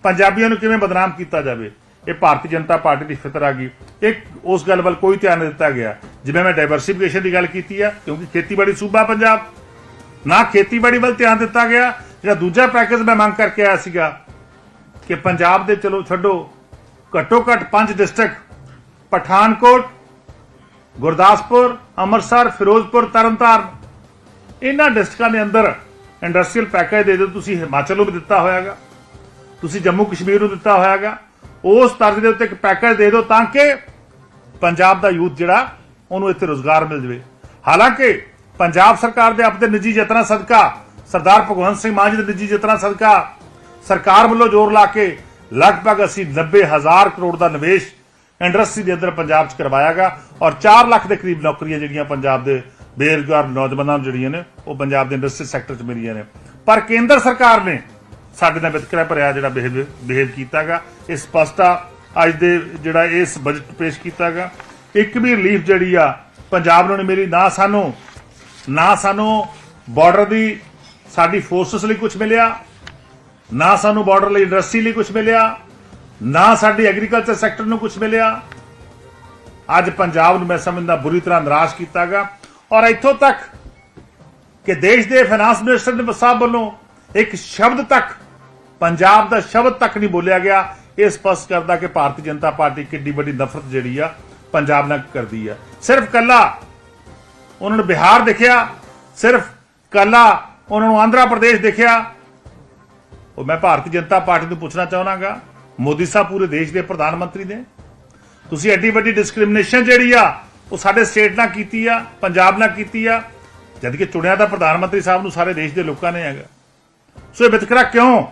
ਪੰਜਾਬੀਆਂ ਨੂੰ ਕਿਵੇਂ ਬਦਨਾਮ ਕੀਤਾ ਜਾਵੇ। ਇਹ ਭਾਰਤੀ ਜਨਤਾ ਪਾਰਟੀ ਦੀ ਫਿਤਰ ਆ ਗਈ। ਇੱਕ ਉਸ ਗੱਲ ਵੱਲ ਕੋਈ ਧਿਆਨ ਨਹੀਂ ਦਿੱਤਾ ਗਿਆ ਜਿਵੇਂ ਮੈਂ ਡਾਈਵਰਸਿਫਿਕੇਸ਼ਨ ਦੀ ਗੱਲ ਕੀਤੀ ਆ, ਕਿਉਂਕਿ ਖੇਤੀਬਾੜੀ ਸੂਬਾ ਪੰਜਾਬ, ਨਾ ਖੇਤੀਬਾੜੀ ਵੱਲ ਧਿਆਨ ਦਿੱਤਾ ਗਿਆ, ਜਿਹੜਾ ਦੂਜਾ ਪੈਕੇਜ ਮੈਂ ਮੰਗ ਕਰਕੇ ਆਇਆ ਸੀਗਾ ਕਿ ਪੰਜਾਬ ਦੇ ਚਲੋ ਛੱਡੋ, ਘੱਟੋ ਘੱਟ ਪੰਜ ਡਿਸਟ੍ਰਿਕਟ ਪਠਾਨਕੋਟ, ਗੁਰਦਾਸਪੁਰ, ਅੰਮ੍ਰਿਤਸਰ, ਫਿਰੋਜ਼ਪੁਰ, ਤਰਨਤਾਰਨ, ਇਹਨਾਂ ਡਿਸਟ੍ਰਿਕਟਾਂ ਦੇ ਅੰਦਰ ਇੰਡਸਟਰੀਅਲ ਪੈਕੇਜ ਦੇ ਦਿਓ, ਤੁਸੀਂ ਹਿਮਾਚਲ ਨੂੰ ਵੀ ਦਿੱਤਾ ਹੋਇਆਗਾ, ਤੁਸੀਂ ਜੰਮੂ ਕਸ਼ਮੀਰ ਨੂੰ ਦਿੱਤਾ ਹੋਇਆਗਾ, ਉਸ ਤਰਜ਼ ਦੇ ਉੱਤੇ ਇੱਕ ਪੈਕੇਜ ਦੇ ਦਿਓ ਤਾਂ ਕਿ ਪੰਜਾਬ ਦਾ ਯੂਥ ਜਿਹੜਾ ਉਹਨੂੰ ਇੱਥੇ ਰੋਜ਼ਗਾਰ ਮਿਲ ਜਵੇ। ਹਾਲਾਂਕਿ ਪੰਜਾਬ ਸਰਕਾਰ ਦੇ ਆਪਦੇ ਨਿੱਜੀ ਯਤਨਾਂ ਸਦਕਾ, ਸਰਦਾਰ ਭਗਵੰਤ ਸਿੰਘ ਮਾਨ ਜੀ ਦੇ ਨਿੱਜੀ ਯਤਨਾਂ ਸਦਕਾ, ਸਰਕਾਰ ਵੱਲੋਂ ਜ਼ੋਰ ਲਾ ਕੇ ਲਗਭਗ ਅਸੀਂ 90000 ਕਰੋੜ ਦਾ ਨਿਵੇਸ਼ ਇੰਡਸਟਰੀ ਦੇ ਅੰਦਰ ਪੰਜਾਬ 'ਚ ਕਰਵਾਇਆਗਾ ਔਰ 4 ਲੱਖ ਦੇ ਕਰੀਬ ਨੌਕਰੀਆਂ ਜਿਹੜੀਆਂ ਪੰਜਾਬ ਦੇ ਬੇਰੁਜ਼ਗਾਰ ਨੌਜਵਾਨਾਂ ਨੂੰ ਜਿਹੜੀਆਂ ਨੇ, ਉਹ ਪੰਜਾਬ ਦੇ ਇੰਡਸਟਰੀ ਸੈਕਟਰ 'ਚ ਮਿਲੀਆਂ ਨੇ। ਪਰ ਕੇਂਦਰ ਸਰਕਾਰ ਨੇ ਸਾਡੇ ਨਾਲ ਵਿਤਕਰਾ ਭਰਿਆ ਜਿਹੜਾ ਬਿਹੇਵ ਬਿਹੇਵ ਕੀਤਾਗਾ ਇਹ ਸਪਸ਼ਟ ਆ ਅੱਜ ਦੇ ਜਿਹੜਾ ਇਸ ਬਜਟ ਪੇਸ਼ ਕੀਤਾਗਾ ਇੱਕ ਵੀ ਰਿਲੀਫ ਜਿਹੜੀ ਆ, ਪੰਜਾਬ ਨੂੰ ਨਹੀਂ ਮਿਲੀ, ਨਾ ਸਾਨੂੰ ਨਾ ਸਾਨੂੰ ਬਾਰਡਰ ਦੀ ਸਾਡੀ ਫੋਰਸਸ ਲਈ ਕੁਝ ਮਿਲਿਆ, ਨਾ ਸਾਨੂੰ ਬਾਰਡਰ ਲਈ ਇੰਡਸਟਰੀ ਲਈ ਕੁਝ ਮਿਲਿਆ, ਨਾ ਸਾਡੀ ਐਗਰੀਕਲਚਰ ਸੈਕਟਰ ਨੂੰ ਕੁਝ ਮਿਲਿਆ। ਅੱਜ ਪੰਜਾਬ ਨੂੰ ਮੈਂ ਸਮਝਦਾ ਬੁਰੀ ਤਰ੍ਹਾਂ ਨਿਰਾਸ਼ ਕੀਤਾਗਾ। ਔਰ ਇੱਥੋਂ ਤੱਕ ਕਿ ਦੇਸ਼ ਦੇ ਫਾਈਨਾਂਸ ਮਿਨਿਸਟਰ ਨੇ ਸਾਹਿਬ ਵੱਲੋਂ ਇੱਕ ਸ਼ਬਦ ਤੱਕ, ਪੰਜਾਬ ਦਾ ਸ਼ਬਦ ਤੱਕ ਨਹੀਂ ਬੋਲਿਆ ਗਿਆ। ਇਹ ਸਪਸ਼ਟ ਕਰਦਾ ਕਿ ਭਾਰਤੀ ਜਨਤਾ ਪਾਰਟੀ ਕਿੰਨੀ ਵੱਡੀ ਨਫ਼ਰਤ ਜਿਹੜੀ ਆ ਪੰਜਾਬ ਨਾਲ ਕਰਦੀ ਆ। ਸਿਰਫ ਕੱਲਾ ਉਹਨਾਂ ਨੂੰ ਬਿਹਾਰ ਦੇਖਿਆ, ਸਿਰਫ ਕੱਲਾ ਉਹਨਾਂ ਨੂੰ ਆਂਧਰਾ ਪ੍ਰਦੇਸ਼ ਦੇਖਿਆ। ਉਹ ਮੈਂ ਭਾਰਤੀ ਜਨਤਾ ਪਾਰਟੀ ਨੂੰ ਪੁੱਛਣਾ ਚਾਹਣਾਗਾ ਮੋਦੀ ਸਾਹਿਬ ਪੂਰੇ ਦੇਸ਼ ਦੇ ਪ੍ਰਧਾਨ ਮੰਤਰੀ ਨੇ। ਤੁਸੀਂ ਐਡੀ ਵੱਡੀ ਡਿਸਕ੍ਰਿਮੀਨੇਸ਼ਨ ਜਿਹੜੀ ਆ, ਉਹ ਸਾਡੇ ਸਟੇਟ ਨਾਲ ਕੀਤੀ ਆ, ਪੰਜਾਬ ਨਾਲ ਕੀਤੀ ਆ। ਜਦ ਕਿ ਚੁਣਿਆ ਤਾਂ ਪ੍ਰਧਾਨ ਮੰਤਰੀ ਸਾਹਿਬ ਨੂੰ ਸਾਰੇ ਦੇਸ਼ ਦੇ ਲੋਕਾਂ ਨੇ ਹੈਗਾ। ਸੋ ਇਹ ਵਿਤਕਰਾ ਕਿਉਂ?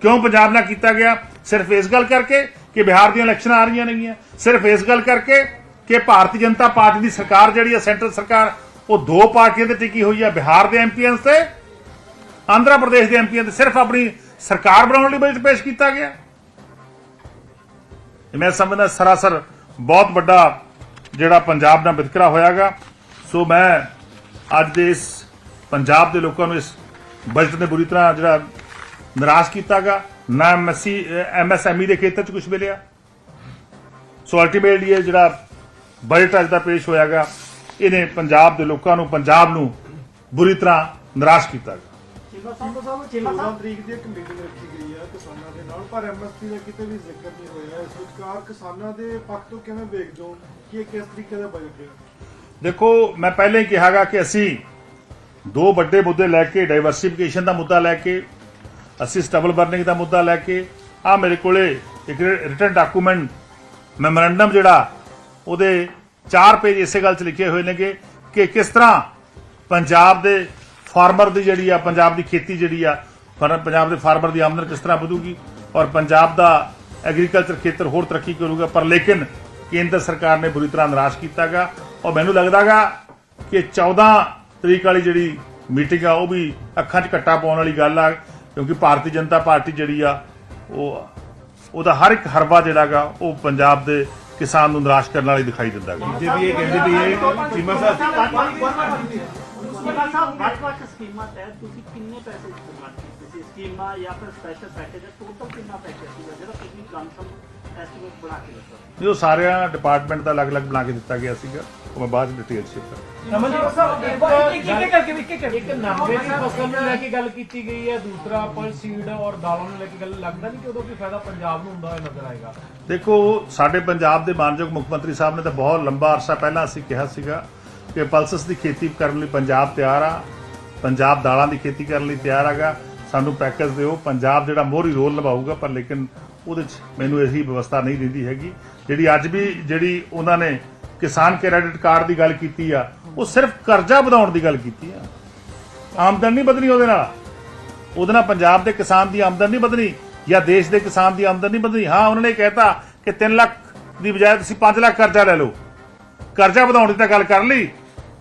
ਕਿਉਂ ਪੰਜਾਬ ਨਾਲ ਕੀਤਾ ਗਿਆ? ਸਿਰਫ ਇਸ ਗੱਲ ਕਰਕੇ ਕਿ ਬਿਹਾਰ ਦੀਆਂ ਇਲੈਕਸ਼ਨਾਂ ਆ ਰਹੀਆਂ ਨੇਗੀਆਂ। ਸਿਰਫ ਇਸ ਗੱਲ ਕਰਕੇ ਕਿ ਭਾਰਤੀ ਜਨਤਾ ਪਾਰਟੀ ਦੀ ਸਰਕਾਰ ਜਿਹੜੀ ਹੈ, ਸੈਂਟਰ ਸਰਕਾਰ, ਉਹ ਦੋ ਪਾਰਟੀਆਂ ਤੇ ਟਿਕੀ ਹੋਈ ਹੈ, ਬਿਹਾਰ ਦੇ ਐਮਪੀਆਂ ਤੇ, ਆਂਧਰਾ ਪ੍ਰਦੇਸ਼ ਦੇ ਐਮਪੀਆਂ ਤੇ। ਸਿਰਫ ਆਪਣੀ ਸਰਕਾਰ ਬਣਾਉਣ ਲਈ ਬਜਟ ਪੇਸ਼ ਕੀਤਾ ਗਿਆ। ਮੈਂ ਸਮਝਦਾ ਸਰਾਸਰ ਬਹੁਤ ਵੱਡਾ ਜਿਹੜਾ ਪੰਜਾਬ ਨਾਲ ਵਿਤਕਰਾ ਹੋਇਆਗਾ। ਸੋ ਮੈਂ ਅੱਜ ਦੇ ਇਸ ਪੰਜਾਬ ਦੇ ਲੋਕਾਂ ਨੂੰ ਇਸ ਬਜਟ ਨੇ ਬੁਰੀ ਤਰ੍ਹਾਂ ਜਿਹੜਾ ਨਿਰਾਸ਼ ਕੀਤਾਗਾ। ਨਾ ਐਮਐਸਸੀ ਐਮਐਸਐਮਈ ਦੇ ਖੇਤਰ 'ਚ ਕੁਝ ਮਿਲਿਆ? ਸੋ ਅਲਟੀਮੇਟਲੀ ਇਹ ਜਿਹੜਾ ਬਜਟ ਅੱਜ ਦਾ ਪੇਸ਼ ਹੋਇਆਗਾ ਇਹਨੇ ਪੰਜਾਬ ਦੇ ਲੋਕਾਂ ਨੂੰ ਪੰਜਾਬ ਨੂੰ ਬੁਰੀ ਤਰ੍ਹਾਂ ਨਿਰਾਸ਼ ਕੀਤਾਗਾ ਚੀਮਾ ਸਾਹਿਬ ਸਾਹਿਬ? 14 ਤਰੀਕ ਦੀ ਇੱਕ ਮੀਟਿੰਗ ਰੱਖੀ ਗਈ ਹੈ ਕਿਸਾਨਾਂ ਦੇ ਨਾਲ ਪਰ ਐਮਐਸਪੀ ਦਾ ਕਿਤੇ ਵੀ ਜ਼ਿਕਰ ਨਹੀਂ ਹੋਇਆ। ਇਸ ਵਿਚਕਾਰ ਕਿਸਾਨਾਂ ਦੇ ਪੱਖ ਤੋਂ ਕਿਵੇਂ ਵੇਖਦੇ ਹੋ? ਕਿ ਇਹ ਕਿਸ ਤਰੀਕੇ ਦਾ ਬਜਟ ਹੈ? ਦੇਖੋ ਮੈਂ ਪਹਿਲੇ ਹੀ ਕਿਹਾਗਾ ਕਿ ਅਸੀਂ ਦੋ ਵੱਡੇ ਮੁੱਦੇ ਲੈ ਕੇ ਡਾਈਵਰਸਿਫਿਕੇਸ਼ਨ ਦਾ ਮੁੱਦਾ ਲੈ ਕੇ ਅਸੀਂ ਸਟਬਲ ਬਰਨਿੰਗ ਦਾ ਮੁੱਦਾ ਲੈ ਕੇ ਆ ਮੇਰੇ ਕੋਲੇ ਇੱਕ ਰਿਟਨ ਡਾਕੂਮੈਂਟ ਮੈਮੋਰੈਂਡਮ ਜਿਹੜਾ, ਉਹਦੇ 4 ਪੇਜ ਇਸੇ ਗੱਲ 'ਚ ਲਿਖੇ ਹੋਏ ਨੇਗੇ ਕਿ ਕਿਸ ਤਰ੍ਹਾਂ ਪੰਜਾਬ ਦੇ ਫਾਰਮਰ ਦੀ ਜਿਹੜੀ ਆ, ਪੰਜਾਬ ਦੀ ਖੇਤੀ ਜਿਹੜੀ ਆ, ਫਰ- ਪੰਜਾਬ ਦੇ ਫਾਰਮਰ ਦੀ ਆਮਦਨ ਕਿਸ ਤਰ੍ਹਾਂ ਵਧੂਗੀ ਔਰ ਪੰਜਾਬ ਦਾ ਐਗਰੀਕਲਚਰ ਖੇਤਰ ਹੋਰ ਤਰੱਕੀ ਕਰੂਗਾ, ਪਰ ਲੇਕਿਨ ਕੇਂਦਰ ਸਰਕਾਰ ਨੇ ਬੁਰੀ ਤਰ੍ਹਾਂ ਨਿਰਾਸ਼ ਕੀਤਾਗਾ ਔਰ ਮੈਨੂੰ ਲੱਗਦਾਗਾ ਕਿ 14 ਤਰੀਕ ਵਾਲੀ ਜਿਹੜੀ ਮੀਟਿੰਗ ਆ, ਉਹ ਵੀ ਅੱਖਾਂ 'ਚ ਘੱਟਾ ਪਾਉਣ ਵਾਲੀ ਗੱਲ ਆ। ਕਿਉਂਕਿ ਭਾਰਤੀ ਜਨਤਾ ਪਾਰਟੀ ਜਿਹੜੀ ਆ ਉਹ ਉਹਦਾ ਹਰ ਇੱਕ ਹਰਬਾ ਜਿਹੜਾਗਾ ਉਹ ਪੰਜਾਬ ਦੇ ਕਿਸਾਨ ਨੂੰ ਨਿਰਾਸ਼ ਕਰਨ ਵਾਲੀ ਦਿਖਾਈ ਦਿੰਦਾ ਜੇ ਵੀ ਇਹ ਕਹਿੰਦੇ ਵੀ ਇਹ ਚੀਮਾ ਸਾਹਿਬ ਚੀਮਾ ਸਾਹਿਬ ਵੱਖ-ਵੱਖ ਸਕੀਮਾਂ ਤਹਿਤ ਤੁਸੀਂ ਕਿੰਨੇ ਪੈਸੇ ਇਸਤੇਮਾਲ ਕੀਤੇ? ਸੀ ਸਕੀਮਾਂ ਜਾਂ ਫਿਰ ਸਪੈਸ਼ਲ ਪੈਕੇਜ ਦਾ ਟੋਟਲ ਕਿੰਨਾ ਪੈਕੇਜ ਸੀਗਾ ਜਿਹੜਾ ਤੁਸੀਂ ਲਮਸਮ ਐਸਟੀਮੇਟ ਬਣਾ ਕੇ ਦੱਸੋ ਜੋ ਸਾਰਿਆਂ ਡਿਪਾਰਟਮੈਂਟ ਦਾ ਅਲੱਗ-ਅਲੱਗ ਬਣਾ ਕੇ ਦਿੱਤਾ ਗਿਆ ਸੀਗਾ ਉਹ ਮੈਂ ਬਾਅਦ ਡਿਟੇਲ ਸ਼ੇਅਰ ਕਰਾਂਗਾ ਅਮਨਦੀਪ ਸਾਹਿਬ ਇੱਕ ਇੱਕ ਕਰਕੇ ਇੱਕ ਇੱਕ ਇੱਕ ਨਾਮੇ ਦੀ ਫਸਲ ਨੂੰ ਲੈ ਕੇ ਗੱਲ ਕੀਤੀ ਗਈ ਹੈ ਦੂਸਰਾ ਪਲ ਸੀਡ ਔਰ ਦਾਲਾਂ ਨੂੰ ਲੈ ਕੇ ਗੱਲ ਲੱਗਦਾ ਨਹੀਂ ਕਿ ਉਦੋਂ ਕੋਈ ਫਾਇਦਾ ਪੰਜਾਬ ਨੂੰ ਹੁੰਦਾ ਹੋਇਆ ਨਜ਼ਰ ਆਏਗਾ ਦੇਖੋ ਸਾਡੇ ਪੰਜਾਬ ਦੇ ਮਾਨਯੋਗ ਮੁੱਖ ਮੰਤਰੀ ਸਾਹਿਬ ਨੇ ਤਾਂ ਬਹੁਤ ਲੰਬਾ ਅਰਸਾ ਪਹਿਲਾਂ ਅਸੀਂ ਕਿਹਾ ਸੀਗਾ ਕਿ ਪਲਸਸ ਦੀ ਖੇਤੀ ਕਰਨ ਲਈ ਪੰਜਾਬ ਤਿਆਰ ਆ ਪੰਜਾਬ ਦਾਲਾਂ ਦੀ ਖੇਤੀ ਕਰਨ ਲਈ ਤਿਆਰ ਹੈਗਾ ਸਾਨੂੰ ਪੈਕੇਜ ਦਿਓ ਪੰਜਾਬ ਜਿਹੜਾ ਮੋਹਰੀ ਰੋਲ ਨਿਭਾਊਗਾ ਪਰ ਲੇਕਿਨ ਉਹਦੇ 'ਚ ਮੈਨੂੰ ਇਹੀ ਵਿਵਸਥਾ ਨਹੀਂ ਦਿੰਦੀ ਹੈਗੀ। ਜਿਹੜੀ ਅੱਜ ਵੀ ਜਿਹੜੀ ਉਹਨਾਂ ਨੇ ਕਿਸਾਨ ਕ੍ਰੈਡਿਟ ਕਾਰਡ ਦੀ ਗੱਲ ਕੀਤੀ ਆ, ਉਹ ਸਿਰਫ ਕਰਜ਼ਾ ਵਧਾਉਣ ਦੀ ਗੱਲ ਕੀਤੀ ਆ। ਆਮਦਨ ਨਹੀਂ ਵਧਣੀ ਉਹਦੇ ਨਾਲ। ਉਹਦੇ ਨਾਲ ਪੰਜਾਬ ਦੇ ਕਿਸਾਨ ਦੀ ਆਮਦਨ ਨਹੀਂ ਵਧਣੀ ਜਾਂ ਦੇਸ਼ ਦੇ ਕਿਸਾਨ ਦੀ ਆਮਦਨ ਨਹੀਂ ਵਧਣੀ। ਹਾਂ, ਉਹਨਾਂ ਨੇ ਕਹਿਤਾ ਕਿ 3 ਲੱਖ ਦੀ ਬਜਾਏ ਤੁਸੀਂ 5 ਲੱਖ ਕਰਜ਼ਾ ਲੈ ਲਓ। ਕਰਜ਼ਾ ਵਧਾਉਣ ਦੀ ਤਾਂ ਗੱਲ ਕਰ ਲਈ,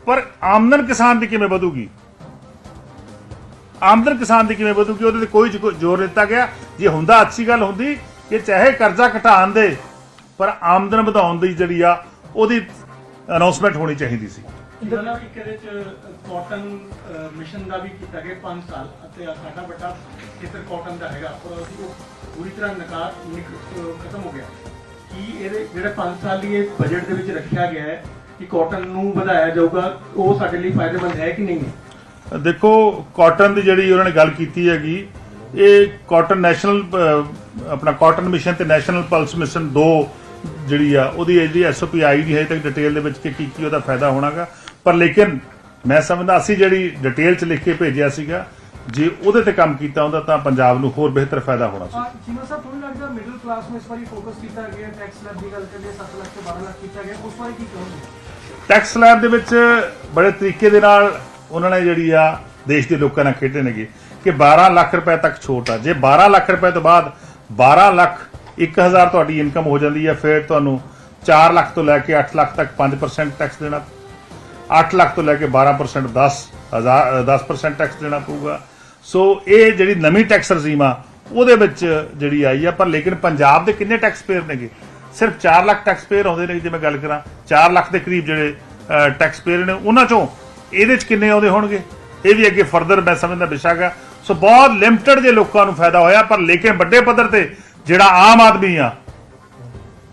ਪਰ ਆਮਦਨ ਕਿਸਾਨ ਦੀ ਕਿਵੇਂ ਵਧੂਗੀ? ਆਮਦਨ ਕਿਸਾਨ ਦੀ ਕਿਵੇਂ ਵਧੂਗੀ? ਉਹਦੇ ਤੇ ਕੋਈ ਜ਼ੋਰ ਦਿੱਤਾ ਗਿਆ। ਜੇ ਹੁੰਦਾ ਅੱਛੀ ਗੱਲ ਹੁੰਦੀ ਕਿ ਚਾਹੇ ਕਰਜ਼ਾ ਘਟਾਉਣ ਦੇ ਪਰ ਆਮਦਨ ਵਧਾਉਣ ਦੀ ਜਿਹੜੀ ਆ ਉਹਦੀ ਅਨਾਉਂਸਮੈਂਟ ਹੋਣੀ ਚਾਹੀਦੀ ਸੀ। ਜਿਹੜਾ ਵੀ ਕਿਹਦੇ ਚ ਕਾਟਨ ਮਿਸ਼ਨ ਦਾ ਵੀ ਕੀਤਾ ਗਿਆ 5 ਸਾਲ ਅਤੇ ਸਾਡਾ ਵੱਡਾ ਖੇਤਰ ਕਾਟਨ ਦਾ ਹੈਗਾ। ਪਰ ਅਸੀਂ ਉਹ ਪੂਰੀ ਤਰ੍ਹਾਂ ਨਕਾਰ ਨਿਕ- ਅਹ ਖਤਮ ਹੋ ਗਿਆ। ਕੀ ਇਹਦੇ ਜਿਹੜੇ 5 ਸਾਲ ਲਈ ਇਹ ਬਜਟ ਦੇ ਵਿੱਚ ਰੱਖਿਆ ਗਿਆ ਹੈ ਕਿ ਕਾਟਨ ਨੂੰ ਵਧਾਇਆ ਜਾਊਗਾ ਉਹ ਸਾਡੇ ਲਈ ਫਾਇਦੇਮੰਦ ਹੈ ਕਿ ਨਹੀਂ ਹੈ? ਦੇਖੋ ਕਾਟਨ ਦੀ ਜਿਹੜੀ ਉਹਨਾਂ ਨੇ ਗੱਲ ਕੀਤੀ ਹੈਗੀ ਇਹ ਕਾਟਨ ਨੈਸ਼ਨਲ ਆਪਣਾ ਕਾਟਨ ਮਿਸ਼ਨ ਤੇ ਨੈਸ਼ਨਲ ਪਲਸ ਮਿਸ਼ਨ ਦੋ ਜਿਹੜੀ ਆ ਉਹਦੀ ਜਿਹੜੀ ਐਸਓਪੀ ਆਈ ਨਹੀਂ ਹੈ ਤੱਕ ਡਿਟੇਲ ਦੇ ਵਿੱਚ ਕਿ ਕੀ ਕੀ ਉਹਦਾ ਫਾਇਦਾ ਹੋਣਾਗਾ। ਪਰ ਲੇਕਿਨ ਮੈਂ ਸਮਝਦਾ ਅਸੀਂ ਜਿਹੜੀ ਡਿਟੇਲ ਚ ਲਿਖ ਕੇ ਭੇਜਿਆ ਸੀਗਾ ਜੇ ਉਹਦੇ ਤੇ ਕੰਮ ਕੀਤਾ ਹੁੰਦਾ ਤਾਂ ਪੰਜਾਬ ਨੂੰ ਹੋਰ ਬਿਹਤਰ ਫਾਇਦਾ ਹੋਣਾ ਸੀ। ਚੀਮਾ ਸਾਹਿਬ ਤੁਹਾਨੂੰ ਲੱਗਦਾ ਮਿਡਲ ਕਲਾਸ ਨੂੰ ਇਸ ਵਾਰੀ ਫੋਕਸ ਕੀਤਾ ਗਿਆ ਟੈਕਸ ਲੈਬ ਦੀ ਗੱਲ ਕਰੀਏ 7 ਲੱਖ ਤੋਂ 12 ਲੱਖ ਕੀਤਾ ਗਿਆ ਉਸ ਬਾਰੇ ਕੀ ਕਹੋਗੇ? ਟੈਕਸ ਸਲੈਬ ਦੇ ਵਿੱਚ ਬੜੇ ਤਰੀਕੇ ਦੇ ਨਾਲ ਉਹਨਾਂ ਨੇ ਜਿਹੜੀ ਆ ਦੇਸ਼ ਦੇ ਲੋਕਾਂ ਨਾਲ ਖੇਡੇ ਨੇਗੇ ਕਿ 12 ਲੱਖ ਰੁਪਏ ਤੱਕ ਛੋਟ ਆ। ਜੇ 12 ਲੱਖ ਰੁਪਏ ਤੋਂ ਬਾਅਦ 12 ਲੱਖ 1000 ਤੁਹਾਡੀ ਇਨਕਮ ਹੋ ਜਾਂਦੀ ਹੈ, ਫਿਰ ਤੁਹਾਨੂੰ 4 ਲੱਖ ਤੋਂ ਲੈ ਕੇ 8 ਲੱਖ ਤੱਕ 5% ਟੈਕਸ ਦੇਣਾ 8 ਲੱਖ ਤੋਂ ਲੈ ਕੇ 12% 10 ਹਜ਼ਾਰ 10% ਟੈਕਸ ਦੇਣਾ ਪਊਗਾ। ਸੋ ਇਹ ਜਿਹੜੀ ਨਵੀਂ ਟੈਕਸ ਰਜੀਮ ਆ, ਉਹਦੇ ਵਿੱਚ ਜਿਹੜੀ ਆਈ ਆ, ਪਰ ਲੇਕਿਨ ਪੰਜਾਬ ਦੇ ਕਿੰਨੇ ਟੈਕਸ ਪੇਅਰ ਨੇਗੇ? ਸਿਰਫ 4 ਲੱਖ ਟੈਕਸ ਪੇਅਰ ਆਉਂਦੇ ਨੇ, ਜੇ ਮੈਂ ਗੱਲ ਕਰਾਂ। 4 ਲੱਖ ਦੇ ਕਰੀਬ ਜਿਹੜੇ ਟੈਕਸ ਪੇਅਰ ਨੇ, ਉਹਨਾਂ ਚੋਂ ਇਹਦੇ ਚ ਕਿੰਨੇ ਆਉਂਦੇ ਹੋਣਗੇ? ਇਹ ਵੀ ਅੱਗੇ ਫਰਦਰ ਮੈਂ ਸਮਝਦਾ ਵਿਸ਼ਾ ਹੈਗਾ ਸੋ ਬਹੁਤ ਲਿਮਟਿਡ ਜੇ ਲੋਕਾਂ ਨੂੰ ਫਾਇਦਾ ਹੋਇਆ ਪਰ ਲੇਕਿਨ ਵੱਡੇ ਪੱਧਰ ਤੇ ਜਿਹੜਾ ਆਮ ਆਦਮੀ ਆ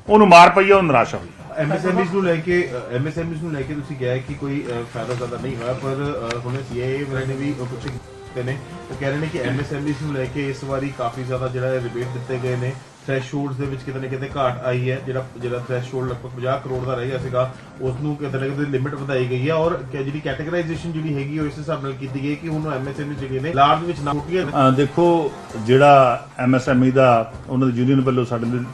ਉਹਨੂੰ ਮਾਰ ਪਈ ਆ ਉਹ ਨਿਰਾਸ਼ਾ ਹੋਈ ਐਮਐਸਐਮਈਜ਼ ਨੂੰ ਲੈ ਕੇ ਐਮਐਸਐਮਈਜ਼ ਨੂੰ ਲੈ ਕੇ ਤੁਸੀਂ ਕਿਹਾ ਕਿ ਕੋਈ ਫਾਇਦਾ ਜ਼ਿਆਦਾ ਨਹੀਂ ਹੋਇਆ ਪਰ ਅ, ਹੁਣ ਸੀਆਈਏ ਵਾਲੇ ਨੇ ਵੀ ਕੁਝ ਕੀਤੇ ਨੇ ਉਹ ਕਹਿ ਰਹੇ ਨੇ ਕਿ ਐਮਐਸਐਮਈਜ਼ ਨੂੰ ਲੈ ਕੇ ਇਸ ਵਾਰੀ ਕਾਫੀ ਜ਼ਿਆਦਾ ਜਿਹੜਾ ਰਿਬੇਟ ਦਿੱਤੇ ਗਏ ਨੇ। ਥ੍ਰੈਸ਼ਹੋਲਡਸ ਦੇ ਵਿੱਚ ਕਿਤੇ ਨਾ ਕਿਤੇ ਘਾਟ ਆਈ ਹੈ ਜਿਹੜਾ ਜਿਹੜਾ ਥ੍ਰੈਸ਼ਹੋਲਡ ਲਗਭਗ 50 ਕਰੋੜ ਦਾ ਰਹਿ ਸੀਗਾ ਉਸ ਨੂੰ ਕਿਤੇ ਨਾ ਕਿਤੇ ਲਿਮਿਟ ਵਧਾਈ ਗਈ ਹੈ ਔਰ ਜਿਹੜੀ ਕੈਟਾਗਰਾਈਜੇਸ਼ਨ ਜਿਹੜੀ ਹੈਗੀ ਉਹ ਇਸ ਹਿਸਾਬ ਨਾਲ ਕੀਤੀ ਗਈ ਕਿ ਹੁਣ ਐਮਐਸਐਮਈ ਜਿਹੜੀਆਂ ਨੇ ਲਾਰਜ ਵਿੱਚ ਨਾ ਛੋਟੀਆਂ ਦੇਖੋ ਜਿਹੜਾ ਐਮਐਸਐਮਈ ਦਾ ਉਹਨਾਂ ਦੀ ਯੂਨੀਅਨ ਵੱਲੋਂ ਸਾਡੇ ਲਈ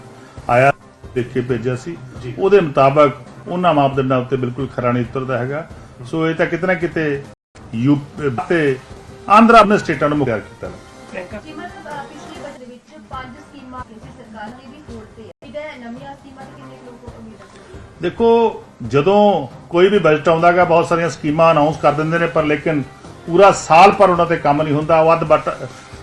ਆਇਆ ਦੇਖ ਕੇ ਭੇਜਿਆ ਸੀ। ਉਹਦੇ ਮੁਤਾਬਕ ਉਹਨਾਂ ਮਾਪਦੰਡਾਂ ਉੱਤੇ ਬਿਲਕੁਲ ਖਰਾ ਨਹੀਂ ਉਤਰਦਾ ਹੈਗਾ। ਸੋ ਇਹ ਤਾਂ ਕਿਤੇ ਨਾ ਕਿਤੇ ਯੂਪੀ ਤੇ ਆਂਧਰਾ ਆਪਣੇ ਸਟੇਟਾਂ ਨੂੰ ਮੁਖਿਆ ਕੀਤਾ। ਸਕੀਮਾਂ ਅਹ ਪਿਛਲੇ ਬਜਟ ਵਿੱਚ ਪੰਜ ਸਕੀਮਾਂ ਕਿਸੇ ਸਰਕਾਰ ਨੇ ਵੀ ਹੋੜ ਤੇ ਹੈ। ਇਹਦਾ ਨਵੀਆਂ ਸਕੀਮਾਂ ਤੇ ਕਿੰਨੇ ਕੁ ਲੋਕ ਉਮੀਦ ਰੱਖਦੇ ਦੇਖੋ ਜਦੋਂ ਕੋਈ ਵੀ ਬਜਟ ਆਉਂਦਾਗਾ ਬਹੁਤ ਸਾਰੀਆਂ ਸਕੀਮਾਂ ਅਨਾਉਂਸ ਕਰ ਦਿੰਦੇ ਨੇ ਪਰ ਲੇਕਿਨ ਪੂਰਾ ਸਾਲ ਪਰ ਉਹਨਾਂ ਤੇ ਕੰਮ ਨਹੀਂ ਹੁੰਦਾ। ਵੱਧ ਬਟ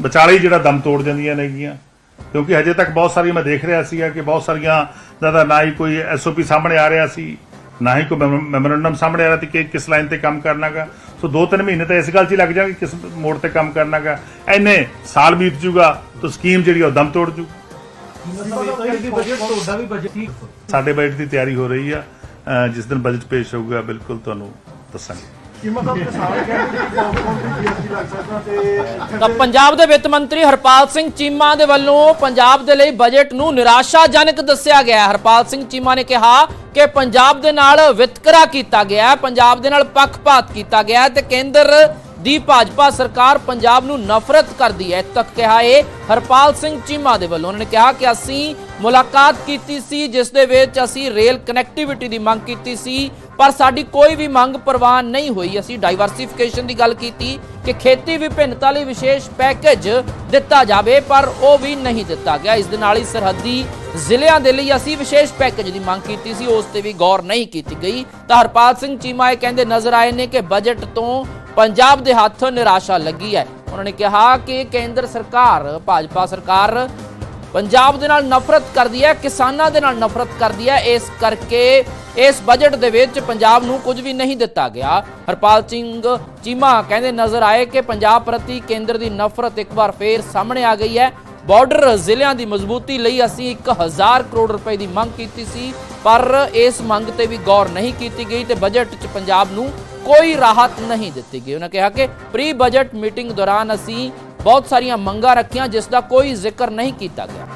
ਵਿਚਾਲੇ ਹੀ ਜਿਹੜਾ ਦਮ ਤੋੜ ਜਾਂਦੀਆਂ ਨੇਗੀਆਂ। ਕਿਉਂਕਿ ਹਜੇ ਤੱਕ ਬਹੁਤ ਸਾਰੀ ਮੈਂ ਦੇਖ ਰਿਹਾ ਸੀਗਾ ਕਿ ਬਹੁਤ ਸਾਰੀਆਂ ਜ਼ਿਆਦਾ ਨਾ ਹੀ ਕੋਈ ਐਸਓਪੀ ਸਾਹਮਣੇ ਆ ਰਿਹਾ ਸੀ। ਨਾ ਹੀ ਕੋਈ ਮੈਮੋਰੰਡਮ ਸਾਹਮਣੇ ਆ ਰਿਹਾ ਸੀ ਕਿ ਕਿਸ ਲਾਈਨ ਤੇ ਕੰਮ ਕਰਨਾਗਾ। ਸੋ ਦੋ ਤਿੰਨ ਮਹੀਨੇ ਤਾਂ ਇਸ ਗੱਲ 'ਚ ਹੀ ਲੱਗ ਜਾਣਗੇ ਕਿਸ ਮੋੜ ਤੇ ਕੰਮ ਕਰਨਾਗਾ। ਐਨੇ ਸਾਲ ਬੀਤ ਜੂਗਾ ਤਾਂ ਸਕੀਮ ਜਿਹੜੀ ਆ ਉਹ ਦਮ ਤੋੜ ਜੂ। ਸਾਡੇ ਬਜਟ ਦੀ ਤਿਆਰੀ ਹੋ ਰਹੀ ਆ। ਜਿਸ ਦਿਨ ਬਜਟ ਪੇਸ਼ ਹੋਊਗਾ, ਬਿਲਕੁਲ ਤੁਹਾਨੂੰ ਦੱਸਾਂਗੇ। ਕੀਮਤ ਸਾਹਿਬ ਕਿਸਾਨ ਕਹਿੰਦੇ ਕਿ ਕੌਣ ਕੌਣ ਦੀ ਜੀਐਸਟੀ ਲੱਗ ਸਕਦਾ ਤੇ ਤਾਂ ਪੰਜਾਬ ਦੇ ਵਿੱਤ ਮੰਤਰੀ ਹਰਪਾਲ ਸਿੰਘ ਚੀਮਾ ਦੇ ਵੱਲੋਂ ਪੰਜਾਬ ਦੇ ਲਈ ਬਜਟ ਨੂੰ ਨਿਰਾਸ਼ਾਜਨਕ ਦੱਸਿਆ ਗਿਆ ਹੈ। ਹਰਪਾਲ ਸਿੰਘ ਚੀਮਾ ਨੇ ਕਿਹਾ ਕਿ ਪੰਜਾਬ ਦੇ ਨਾਲ ਵਿਤਕਰਾ ਕੀਤਾ ਗਿਆ ਹੈ ਪੰਜਾਬ ਦੇ ਨਾਲ ਪੱਖਪਾਤ ਕੀਤਾ ਗਿਆ ਹੈ ਤੇ ਕੇਂਦਰ ਦੀ ਭਾਜਪਾ ਸਰਕਾਰ ਪੰਜਾਬ ਨੂੰ ਨਫ਼ਰਤ ਕਰਦੀ ਹੈ। ਤੱਕ ਕਿਹਾ ਇਹ ਹਰਪਾਲ ਸਿੰਘ ਚੀਮਾ ਦੇ ਵੱਲੋਂ। ਉਹਨਾਂ ਨੇ ਕਿਹਾ ਕਿ ਅਸੀਂ ਮੁਲਾਕਾਤ ਕੀਤੀ ਸੀ ਜਿਸ ਦੇ ਵਿੱਚ ਅਸੀਂ ਰੇਲ ਕਨੈਕਟੀਵਿਟੀ ਦੀ ਮੰਗ ਕੀਤੀ ਸੀ ਪਰ ਸਾਡੀ ਕੋਈ ਵੀ ਮੰਗ ਪ੍ਰਵਾਨ ਨਹੀਂ ਹੋਈ। ਅਸੀਂ ਡਾਈਵਰਸਿਫਿਕੇਸ਼ਨ ਦੀ ਗੱਲ ਕੀਤੀ ਕਿ ਖੇਤੀ ਵਿਭਿੰਨਤਾ ਲਈ ਵਿਸ਼ੇਸ਼ ਪੈਕੇਜ ਦਿੱਤਾ ਜਾਵੇ, ਪਰ ਉਹ ਵੀ ਨਹੀਂ ਦਿੱਤਾ ਗਿਆ। ਇਸ ਦੇ ਨਾਲ ਹੀ ਸਰਹੱਦੀ ਜ਼ਿਲ੍ਹਿਆਂ ਦੇ ਲਈ ਅਸੀਂ ਵਿਸ਼ੇਸ਼ ਪੈਕੇਜ ਦੀ ਮੰਗ ਕੀਤੀ ਸੀ, ਉਸ ਤੇ ਵੀ ਗੌਰ ਨਹੀਂ ਕੀਤੀ ਗਈ। ਤਾਂ ਹਰਪਾਲ ਸਿੰਘ ਚੀਮਾ ਇਹ ਕਹਿੰਦੇ ਨਜ਼ਰ ਆਏ ਨੇ ਕਿ ਬਜਟ ਤੋਂ ਪੰਜਾਬ ਦੇ ਹੱਥ ਨਿਰਾਸ਼ਾ ਲੱਗੀ ਹੈ। ਉਹਨਾਂ ਨੇ ਕਿਹਾ ਕਿ ਕੇਂਦਰ ਸਰਕਾਰ, ਭਾਜਪਾ ਸਰਕਾਰ ਪੰਜਾਬ ਦੇ ਨਾਲ ਨਫ਼ਰਤ ਕਰਦੀ ਹੈ, ਕਿਸਾਨਾਂ ਦੇ ਨਾਲ ਨਫ਼ਰਤ ਕਰਦੀ ਹੈ। ਇਸ ਕਰਕੇ ਇਸ ਬਜਟ ਦੇ ਵਿੱਚ ਪੰਜਾਬ ਨੂੰ ਕੁਝ ਵੀ ਨਹੀਂ ਦਿੱਤਾ ਗਿਆ। ਹਰਪਾਲ ਸਿੰਘ ਚੀਮਾ ਕਹਿੰਦੇ ਨਜ਼ਰ ਆਏ ਕਿ ਪੰਜਾਬ ਪ੍ਰਤੀ ਕੇਂਦਰ ਦੀ ਨਫ਼ਰਤ ਇੱਕ ਵਾਰ ਫੇਰ ਸਾਹਮਣੇ ਆ ਗਈ ਹੈ। ਬਾਰਡਰ ਜ਼ਿਲ੍ਹਿਆਂ ਦੀ ਮਜ਼ਬੂਤੀ ਲਈ ਅਸੀਂ 1000 ਕਰੋੜ ਰੁਪਏ ਦੀ ਮੰਗ ਕੀਤੀ ਸੀ, ਪਰ ਇਸ ਮੰਗ ਤੇ ਵੀ ਗੌਰ ਨਹੀਂ ਕੀਤੀ ਗਈ ਤੇ ਬਜਟ 'ਚ ਪੰਜਾਬ ਨੂੰ ਕੋਈ ਰਾਹਤ ਨਹੀਂ ਦਿੱਤੀ ਗਈ। ਉਹਨਾਂ ਕਿਹਾ ਕਿ ਪ੍ਰੀ ਬਜਟ ਮੀਟਿੰਗ ਦੌਰਾਨ ਅਸੀਂ ਬਹੁਤ ਸਾਰੀਆਂ ਮੰਗਾਂ ਰੱਖੀਆਂ ਜਿਸ ਦਾ ਕੋਈ ਜ਼ਿਕਰ ਨਹੀਂ ਕੀਤਾ ਗਿਆ।